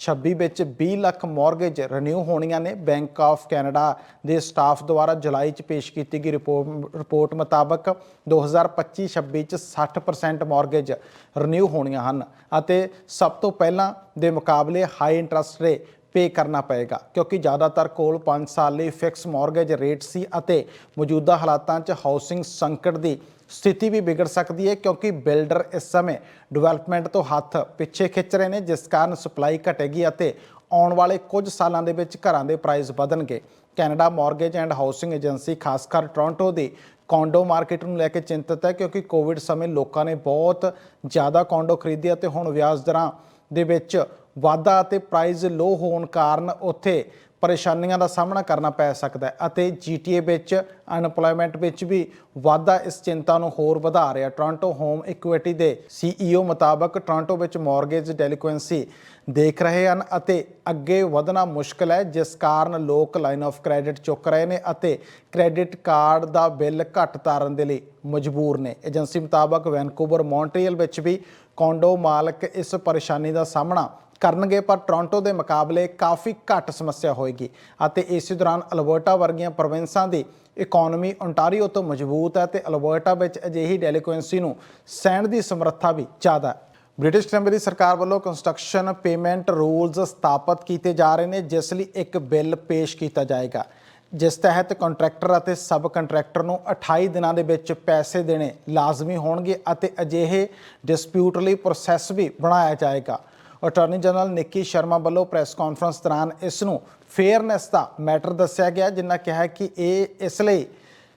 A: 2026 ਵਿੱਚ 20 ਲੱਖ ਮਾਰਗੇਜ ਰੀਨਿਊ ਹੋਣੀਆਂ ਨੇ। ਬੈਂਕ ਆਫ ਕੈਨੇਡਾ ਦੇ ਸਟਾਫ ਦੁਆਰਾ ਜੁਲਾਈ 'ਚ ਪੇਸ਼ ਕੀਤੀ ਗਈ ਰਿਪੋਰਟ ਰਿਪੋਰਟ ਮੁਤਾਬਕ 2025-26 'ਚ 60% ਮਾਰਗੇਜ ਰੀਨਿਊ ਹੋਣੀਆਂ ਹਨ ਅਤੇ ਸਭ ਤੋਂ ਪਹਿਲਾਂ ਦੇ ਮੁਕਾਬਲੇ ਹਾਈ ਇੰਟਰਸਟ ਰੇ ਪੇ ਕਰਨਾ ਪਏਗਾ, ਕਿਉਂਕਿ ਜ਼ਿਆਦਾਤਰ ਕੋਲ 5 ਸਾਲ ਲਈ ਫਿਕਸ ਮਾਰਗੇਜ ਰੇਟ ਸੀ ਅਤੇ ਮੌਜੂਦਾ ਹਾਲਾਤਾਂ 'ਚ ਹਾਊਸਿੰਗ ਸੰਕਟ ਦੀ ਸਥਿਤੀ ਵੀ ਵਿਗੜ ਸਕਦੀ ਹੈ, ਕਿਉਂਕਿ ਬਿਲਡਰ ਇਸ ਸਮੇਂ ਡਿਵੈਲਪਮੈਂਟ ਤੋਂ ਹੱਥ ਪਿੱਛੇ ਖਿੱਚ ਰਹੇ ਨੇ, ਜਿਸ ਕਾਰਨ ਸਪਲਾਈ ਘਟੇਗੀ ਅਤੇ ਆਉਣ ਵਾਲੇ ਕੁਝ ਸਾਲਾਂ ਦੇ ਵਿੱਚ ਘਰਾਂ ਦੇ price ਵਧਣਗੇ। Canada Mortgage and Housing Agency ਖਾਸ ਕਰ ਟੋਰਾਂਟੋ ਦੀ ਕੌਂਡੋ ਮਾਰਕੀਟ ਨੂੰ ਲੈ ਕੇ ਚਿੰਤਤ ਹੈ, ਕਿਉਂਕਿ ਕੋਵਿਡ ਸਮੇਂ ਲੋਕਾਂ ਨੇ ਬਹੁਤ ਜ਼ਿਆਦਾ ਕੌਂਡੋ ਖਰੀਦੇ ਅਤੇ ਹੁਣ ਵਿਆਜ ਦਰਾਂ ਦੇ ਵਿੱਚ ਵਾਧਾ ਅਤੇ ਪ੍ਰਾਈਸ ਲੋ ਹੋਣ ਕਾਰਨ ਉੱਥੇ ਪਰੇਸ਼ਾਨੀਆਂ ਦਾ ਸਾਹਮਣਾ ਕਰਨਾ ਪੈ ਸਕਦਾ ਹੈ ਅਤੇ GTA ਵਿੱਚ ਅਨਪਲੋਇਮੈਂਟ ਵਿੱਚ ਵੀ ਵਾਧਾ ਇਸ ਚਿੰਤਾ ਨੂੰ ਹੋਰ ਵਧਾ ਰਿਹਾ ਟੋਰਾਂਟੋ ਹੋਮ ਇਕੁਇਟੀ ਦੇ CEO ਮੁਤਾਬਕ ਟੋਰਾਂਟੋ ਵਿੱਚ ਮਾਰਗੇਜ ਡੈਲੀਕੁਐਂਸੀ ਦੇਖ ਰਹੇ ਹਨ ਅਤੇ ਅੱਗੇ ਵਧਣਾ ਮੁਸ਼ਕਲ ਹੈ, ਜਿਸ ਕਾਰਨ ਲੋਕ ਲਾਈਨ ਆਫ ਕ੍ਰੈਡਿਟ ਚੁੱਕ ਰਹੇ ਨੇ ਅਤੇ ਕ੍ਰੈਡਿਟ ਕਾਰਡ ਦਾ ਬਿੱਲ ਘੱਟ ਤਾਰਨ ਦੇ ਲਈ ਮਜਬੂਰ ਨੇ। ਏਜੰਸੀ ਮੁਤਾਬਕ ਵੈਨਕੂਵਰ ਮੌਂਟਰੀਅਲ ਵਿੱਚ ਵੀ ਕੌਂਡੋ ਮਾਲਕ ਇਸ ਪਰੇਸ਼ਾਨੀ ਦਾ ਸਾਹਮਣਾ ਕਰਨਗੇ, ਪਰ ਟੋਰਾਂਟੋ ਦੇ ਮੁਕਾਬਲੇ ਕਾਫੀ ਘੱਟ ਸਮੱਸਿਆ ਹੋਏਗੀ ਅਤੇ ਇਸੇ ਦੌਰਾਨ ਅਲਬਰਟਾ ਵਰਗੀਆਂ ਪ੍ਰੋਵਿੰਸਾਂ ਦੀ ਇਕਨੋਮੀ ਓਨਟਾਰੀਓ ਤੋਂ ਮਜ਼ਬੂਤ ਹੈ ਤੇ ਅਲਬਰਟਾ ਵਿੱਚ ਅਜਿਹੀ ਡੈਲੀਕੁਐਂਸੀ ਨੂੰ ਸਹਿਣ ਦੀ ਸਮਰੱਥਾ ਵੀ ਜ਼ਿਆਦਾ ਹੈ। ਬ੍ਰਿਟਿਸ਼ ਕੋਲੰਬੀਆ ਦੀ ਸਰਕਾਰ ਵੱਲੋਂ ਕੰਸਟਰਕਸ਼ਨ ਪੇਮੈਂਟ ਰੂਲਸ ਸਥਾਪਿਤ ਕੀਤੇ ਜਾ ਰਹੇ ਨੇ, ਜਿਸ ਲਈ ਇੱਕ ਬਿੱਲ ਪੇਸ਼ ਕੀਤਾ ਜਾਏਗਾ। ਜਿਸ ਤਹਿਤ ਕੰਟਰੈਕਟਰ ਅਤੇ ਸਬ ਕੰਟਰੈਕਟਰ ਨੂੰ 28 ਦਿਨਾਂ ਦੇ ਵਿੱਚ ਪੈਸੇ ਦੇਣੇ ਲਾਜ਼ਮੀ ਹੋਣਗੇ ਅਤੇ ਅਜਿਹੇ ਡਿਸਪਿਊਟ ਲਈ ਪ੍ਰੋਸੈਸ ਵੀ ਬਣਾਇਆ ਜਾਏਗਾ। ਅਟਾਰਨੀ ਜਨਰਲ ਨਿੱਕੀ ਸ਼ਰਮਾ ਵੱਲੋਂ ਪ੍ਰੈਸ ਕਾਨਫਰੰਸ ਦੌਰਾਨ ਇਸ ਨੂੰ ਫੇਅਰਨੈਸ ਦਾ ਮੈਟਰ ਦੱਸਿਆ ਗਿਆ ਜਿਨ੍ਹਾਂ ਕਿਹਾ ਕਿ ਇਹ ਇਸ ਲਈ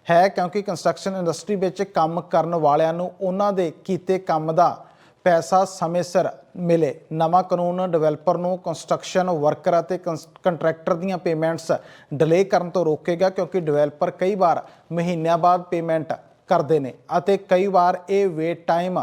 A: ਹੈ ਕਿਉਂਕਿ ਕੰਸਟਰਕਸ਼ਨ ਇੰਡਸਟਰੀ ਵਿੱਚ ਕੰਮ ਕਰਨ ਵਾਲਿਆਂ ਨੂੰ ਉਹਨਾਂ ਦੇ ਕੀਤੇ ਕੰਮ ਦਾ ਪੈਸਾ ਸਮੇਂ ਸਿਰ ਮਿਲੇ। ਨਵਾਂ ਕਾਨੂੰਨ ਡਿਵੈਲਪਰ ਨੂੰ ਕੰਸਟਰਕਸ਼ਨ ਵਰਕਰ ਅਤੇ ਕੰਟਰੈਕਟਰ ਦੀਆਂ ਪੇਮੈਂਟਸ ਡਿਲੇ ਕਰਨ ਤੋਂ ਰੋਕੇਗਾ ਕਿਉਂਕਿ ਡਿਵੈਲਪਰ ਕਈ ਵਾਰ ਮਹੀਨਿਆਂ ਬਾਅਦ ਪੇਮੈਂਟ ਕਰਦੇ ਨੇ ਅਤੇ ਕਈ ਵਾਰ ਇਹ ਵੇਟ ਟਾਈਮ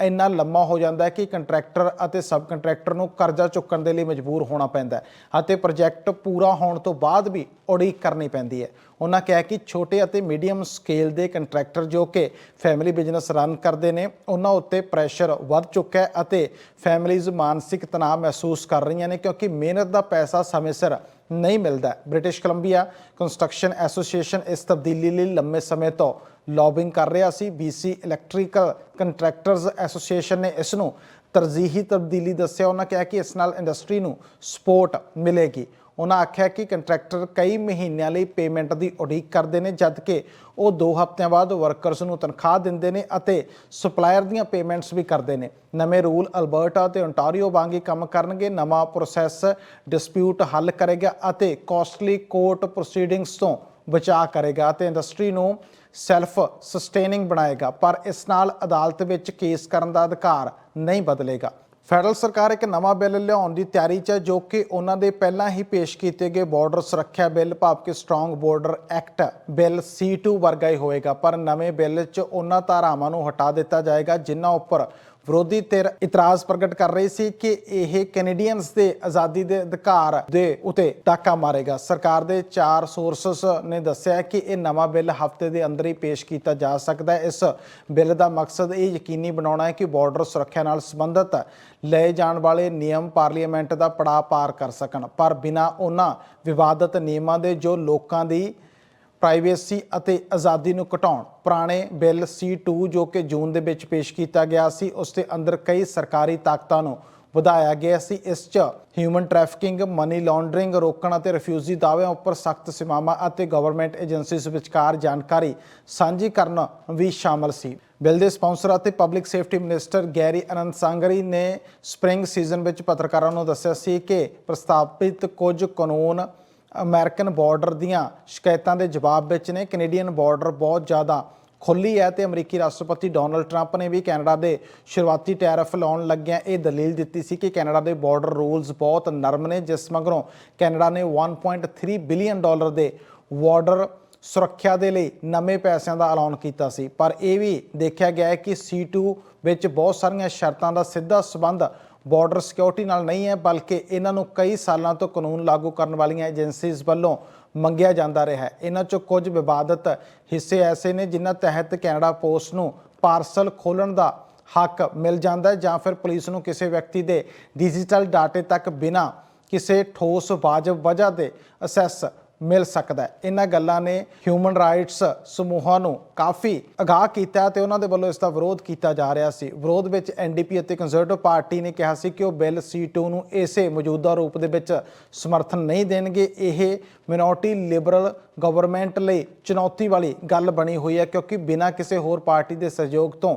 A: ਇੰਨਾ ਲੰਮਾ ਹੋ ਜਾਂਦਾ ਹੈ ਕਿ ਕੰਟਰੈਕਟਰ ਅਤੇ ਸਬ ਕੰਟਰੈਕਟਰ ਨੂੰ ਕਰਜ਼ਾ ਚੁੱਕਣ ਦੇ ਲਈ ਮਜਬੂਰ ਹੋਣਾ ਪੈਂਦਾ ਹੈ ਅਤੇ ਪ੍ਰੋਜੈਕਟ ਪੂਰਾ ਹੋਣ ਤੋਂ ਬਾਅਦ ਵੀ ਉਡੀਕ ਕਰਨੀ ਪੈਂਦੀ ਹੈ। ਉਹਨਾਂ ਕਿਹਾ ਕਿ ਛੋਟੇ ਅਤੇ ਮੀਡੀਅਮ ਸਕੇਲ ਦੇ ਕੰਟਰੈਕਟਰ ਜੋ ਕਿ ਫੈਮਿਲੀ ਬਿਜ਼ਨਸ ਰਨ ਕਰਦੇ ਨੇ, ਉਹਨਾਂ ਉੱਤੇ ਪ੍ਰੈਸ਼ਰ ਵੱਧ ਚੁੱਕਾ ਹੈ ਅਤੇ ਫੈਮਿਲੀਜ਼ ਮਾਨਸਿਕ ਤਣਾਅ ਮਹਿਸੂਸ ਕਰ ਰਹੀਆਂ ਨੇ ਕਿਉਂਕਿ ਮਿਹਨਤ ਦਾ ਪੈਸਾ ਸਮੇਂ ਸਿਰ ਨਹੀਂ ਮਿਲਦਾ। ਬ੍ਰਿਟਿਸ਼ ਕੋਲੰਬੀਆ ਕੰਸਟਰਕਸ਼ਨ ਐਸੋਸੀਏਸ਼ਨ ਇਸ ਤਬਦੀਲੀ ਲਈ ਲੰਮੇ ਸਮੇਂ ਤੋਂ ਲੌਬਿੰਗ ਕਰ ਰਿਹਾ ਸੀ। BC ਇਲੈਕਟ੍ਰੀਕਲ ਕੰਟਰੈਕਟਰਸ ਐਸੋਸੀਏਸ਼ਨ ਨੇ ਇਸ ਨੂੰ ਤਰਜੀਹੀ ਤਬਦੀਲੀ ਦੱਸਿਆ। ਉਹਨਾਂ ਕਿਹਾ ਕਿ ਇਸ ਨਾਲ ਇੰਡਸਟਰੀ ਨੂੰ ਸਪੋਰਟ ਮਿਲੇਗੀ। ਉਹਨਾਂ ਆਖਿਆ ਕਿ ਕੰਟਰੈਕਟਰ ਕਈ ਮਹੀਨਿਆਂ ਲਈ ਪੇਮੈਂਟ ਦੀ ਉਡੀਕ ਕਰਦੇ ਨੇ, ਜਦਕਿ ਉਹ 2 ਹਫ਼ਤਿਆਂ ਬਾਅਦ ਵਰਕਰਸ ਨੂੰ ਤਨਖਾਹ ਦਿੰਦੇ ਨੇ ਅਤੇ ਸਪਲਾਇਰ ਦੀਆਂ ਪੇਮੈਂਟਸ ਵੀ ਕਰਦੇ ਨੇ। ਨਵੇਂ ਰੂਲ ਅਲਬਰਟਾ ਤੇ ਓਨਟਾਰੀਓ ਵਾਂਗ ਹੀ ਕੰਮ ਕਰਨਗੇ। ਨਵਾਂ ਪ੍ਰੋਸੈਸ ਡਿਸਪਿਊਟ ਹੱਲ ਕਰੇਗਾ ਅਤੇ ਕਾਸਟਲੀ ਕੋਰਟ ਪ੍ਰੋਸੀਡਿੰਗਸ ਤੋਂ ਬਚਾ ਕਰੇਗਾ ਤੇ ਇੰਡਸਟਰੀ ਨੂੰ ਸੈਲਫ ਸਸਟੇਨਿੰਗ ਬਣਾਏਗਾ, ਪਰ ਇਸ ਨਾਲ ਅਦਾਲਤ ਵਿੱਚ ਕੇਸ ਕਰਨ ਦਾ ਅਧਿਕਾਰ ਨਹੀਂ ਬਦਲੇਗਾ। ਫੈਡਰਲ ਸਰਕਾਰ ਇੱਕ ਨਵਾਂ ਬਿੱਲ ਲਿਆਉਣ ਦੀ ਤਿਆਰੀ 'ਚ ਹੈ, ਜੋ ਕਿ ਉਹਨਾਂ ਦੇ ਪਹਿਲਾਂ ਹੀ ਪੇਸ਼ ਕੀਤੇ ਗਏ ਬਾਰਡਰ ਸੁਰੱਖਿਆ ਬਿੱਲ ਭਾਵ ਕਿ strong border act bill C2 ਵਰਗਾ ਹੀ ਹੋਏਗਾ, ਪਰ ਨਵੇਂ ਬਿੱਲ 'ਚ ਉਹਨਾਂ ਧਾਰਾਵਾਂ ਨੂੰ ਹਟਾ ਦਿੱਤਾ ਜਾਏਗਾ, ਜਿਨ੍ਹਾਂ ਉੱਪਰ ਵਿਰੋਧੀ ਧਿਰ ਇਤਰਾਜ਼ ਪ੍ਰਗਟ ਕਰ ਰਹੀ ਸੀ ਕਿ ਇਹ ਕੈਨੇਡੀਅਨਸ ਦੇ ਆਜ਼ਾਦੀ ਦੇ ਅਧਿਕਾਰ ਦੇ ਉਤੇ ਟਾਕਾ ਮਾਰੇਗਾ। ਸਰਕਾਰ ਦੇ ਚਾਰ ਸੋਰਸਸ ਨੇ ਦੱਸਿਆ ਕਿ ਇਹ ਨਵਾਂ ਬਿੱਲ ਹਫ਼ਤੇ ਦੇ ਅੰਦਰ ਹੀ ਪੇਸ਼ ਕੀਤਾ ਜਾ ਸਕਦਾ ਹੈ। ਇਸ ਬਿੱਲ ਦਾ ਮਕਸਦ ਇਹ ਯਕੀਨੀ ਬਣਾਉਣਾ ਹੈ ਕਿ ਬਾਰਡਰ ਸੁਰੱਖਿਆ ਨਾਲ ਸੰਬੰਧਿਤ ਲਏ ਜਾਣ ਵਾਲੇ ਨਿਯਮ ਪਾਰਲੀਮੈਂਟ ਦਾ ਪੜਾਅ ਪਾਰ ਕਰ ਸਕਣ। ਪਰ ਬਿਨਾਂ ਉਹਨਾਂ ਵਿਵਾਦਤ ਨਿਯਮਾਂ ਦੇ ਜੋ ਲੋਕਾਂ ਦੀ ਪ੍ਰਾਈਵੇਸੀ ਅਤੇ ਆਜ਼ਾਦੀ ਨੂੰ ਘਟਾਉਣ। ਪੁਰਾਣੇ ਬਿੱਲ C2 ਜੋ ਕਿ ਜੂਨ ਦੇ ਵਿੱਚ ਪੇਸ਼ ਕੀਤਾ ਗਿਆ ਸੀ, ਉਸ ਦੇ ਅੰਦਰ ਕਈ ਸਰਕਾਰੀ ਤਾਕਤਾਂ ਨੂੰ ਵਧਾਇਆ ਗਿਆ ਸੀ। ਇਸ 'ਚ ਹਿਊਮਨ ਟ੍ਰੈਫਿਕਿੰਗ, ਮਨੀ ਲਾਂਡਰਿੰਗ, ਰੋਕਣ ਅਤੇ ਰਿਫਿਊਜੀ ਦਾਅਵਿਆਂ ਉੱਪਰ ਸਖਤ ਸੀਮਾਵਾਂ ਅਤੇ ਗਵਰਨਮੈਂਟ ਏਜੰਸੀਜ਼ ਵਿਚਕਾਰ ਜਾਣਕਾਰੀ ਸਾਂਝੀ ਕਰਨ ਵੀ ਸ਼ਾਮਲ ਸੀ। ਬਿੱਲ ਦੇ ਸਪਾਂਸਰ ਅਤੇ public safety minister Gary Anandasangaree ਨੇ ਸਪ੍ਰਿੰਗ ਸੀਜ਼ਨ ਵਿੱਚ ਪੱਤਰਕਾਰਾਂ ਨੂੰ ਦੱਸਿਆ ਸੀ ਕਿ ਪ੍ਰਸਤਾਵਿਤ ਕੁਝ ਕਾਨੂੰਨ ਅਮਰੀਕਨ ਬਾਰਡਰ ਦੀਆਂ ਸ਼ਿਕਾਇਤਾਂ ਦੇ ਜਵਾਬ ਵਿੱਚ ਨੇ। ਕੈਨੇਡੀਅਨ ਬਾਰਡਰ ਬਹੁਤ ਜ਼ਿਆਦਾ ਖੁੱਲੀ ਹੈ ਤੇ ਅਮਰੀਕੀ ਰਾਸ਼ਟਰਪਤੀ ਡੋਨਲਡ ਟਰੰਪ ਨੇ ਵੀ ਕੈਨੇਡਾ ਦੇ ਸ਼ੁਰੂਆਤੀ ਟੈਰਿਫ ਲਾਉਣ ਲੱਗਿਆਂ ਇਹ ਦਲੀਲ ਦਿੱਤੀ ਸੀ ਕਿ ਕੈਨੇਡਾ ਦੇ ਬਾਰਡਰ ਰੂਲਸ ਬਹੁਤ ਨਰਮ ਨੇ, ਜਿਸ ਮਗਰੋਂ ਕੈਨੇਡਾ ਨੇ 1.3 ਬਿਲੀਅਨ ਡਾਲਰ ਦੇ ਬਾਰਡਰ ਸੁਰੱਖਿਆ ਦੇ ਲਈ ਨਵੇਂ ਪੈਸਿਆਂ ਦਾ ਐਲਾਨ ਕੀਤਾ ਸੀ। ਪਰ ਇਹ ਵੀ ਦੇਖਿਆ ਗਿਆ ਹੈ ਕਿ C2 ਵਿੱਚ ਬਹੁਤ ਸਾਰੀਆਂ ਸ਼ਰਤਾਂ ਦਾ ਸਿੱਧਾ ਸੰਬੰਧ ਬਾਰਡਰ ਸਿਕਿਉਰਿਟੀ ਨਾਲ ਨਹੀਂ ਹੈ, ਬਲਕਿ ਇਹਨਾਂ ਨੂੰ ਕਈ ਸਾਲਾਂ ਤੋਂ ਕਾਨੂੰਨ ਲਾਗੂ ਕਰਨ ਵਾਲੀਆਂ ਏਜੰਸੀਜ਼ ਵੱਲੋਂ ਮੰਗਿਆ ਜਾਂਦਾ ਰਿਹਾ ਹੈ। ਇਹਨਾਂ ਚੋਂ ਕੁਝ ਵਿਵਾਦਤ ਹਿੱਸੇ ਐਸੇ ਨੇ ਜਿਨ੍ਹਾਂ ਤਹਿਤ ਕੈਨੇਡਾ ਪੋਸਟ ਨੂੰ ਪਾਰਸਲ ਖੋਲਣ ਦਾ ਹੱਕ ਮਿਲ ਜਾਂਦਾ ਜਾਂ ਫਿਰ ਪੁਲਿਸ ਨੂੰ ਕਿਸੇ ਵਿਅਕਤੀ ਦੇ ਡਿਜੀਟਲ ਡਾਟੇ ਤੱਕ ਬਿਨਾਂ ਕਿਸੇ ਠੋਸ ਵਾਜਬ ਵਜ੍ਹਾ ਦੇ ਅਸੈਸ ਮਿਲ ਸਕਦਾ ਹੈ। ਇਹਨਾਂ ਗੱਲਾਂ ਨੇ ਹਿਊਮਨ ਰਾਈਟਸ ਸਮੂਹਾਂ ਨੂੰ ਕਾਫੀ ਅਗਾਹ ਕੀਤਾ ਤੇ ਉਹਨਾਂ ਦੇ ਵੱਲੋਂ ਇਸ ਦਾ ਵਿਰੋਧ ਕੀਤਾ ਜਾ ਰਿਹਾ ਸੀ। ਵਿਰੋਧ ਵਿੱਚ ਐਨਡੀਪੀ ਅਤੇ ਕੰਜ਼ਰਵੇਟਿਵ ਪਾਰਟੀ ਨੇ ਕਿਹਾ ਸੀ ਕਿ ਉਹ ਬਿੱਲ C2 ਨੂੰ ਇਸੇ ਮੌਜੂਦਾ ਰੂਪ ਦੇ ਵਿੱਚ ਸਮਰਥਨ ਨਹੀਂ ਦੇਣਗੇ। ਇਹ ਮਿਨੋਰਟੀ ਲਿਬਰਲ ਗਵਰਨਮੈਂਟ ਲਈ ਚੁਣੌਤੀ ਵਾਲੀ ਗੱਲ ਬਣੀ ਹੋਈ ਹੈ ਕਿਉਂਕਿ ਬਿਨਾਂ ਕਿਸੇ ਹੋਰ ਪਾਰਟੀ ਦੇ ਸਹਿਯੋਗ ਤੋਂ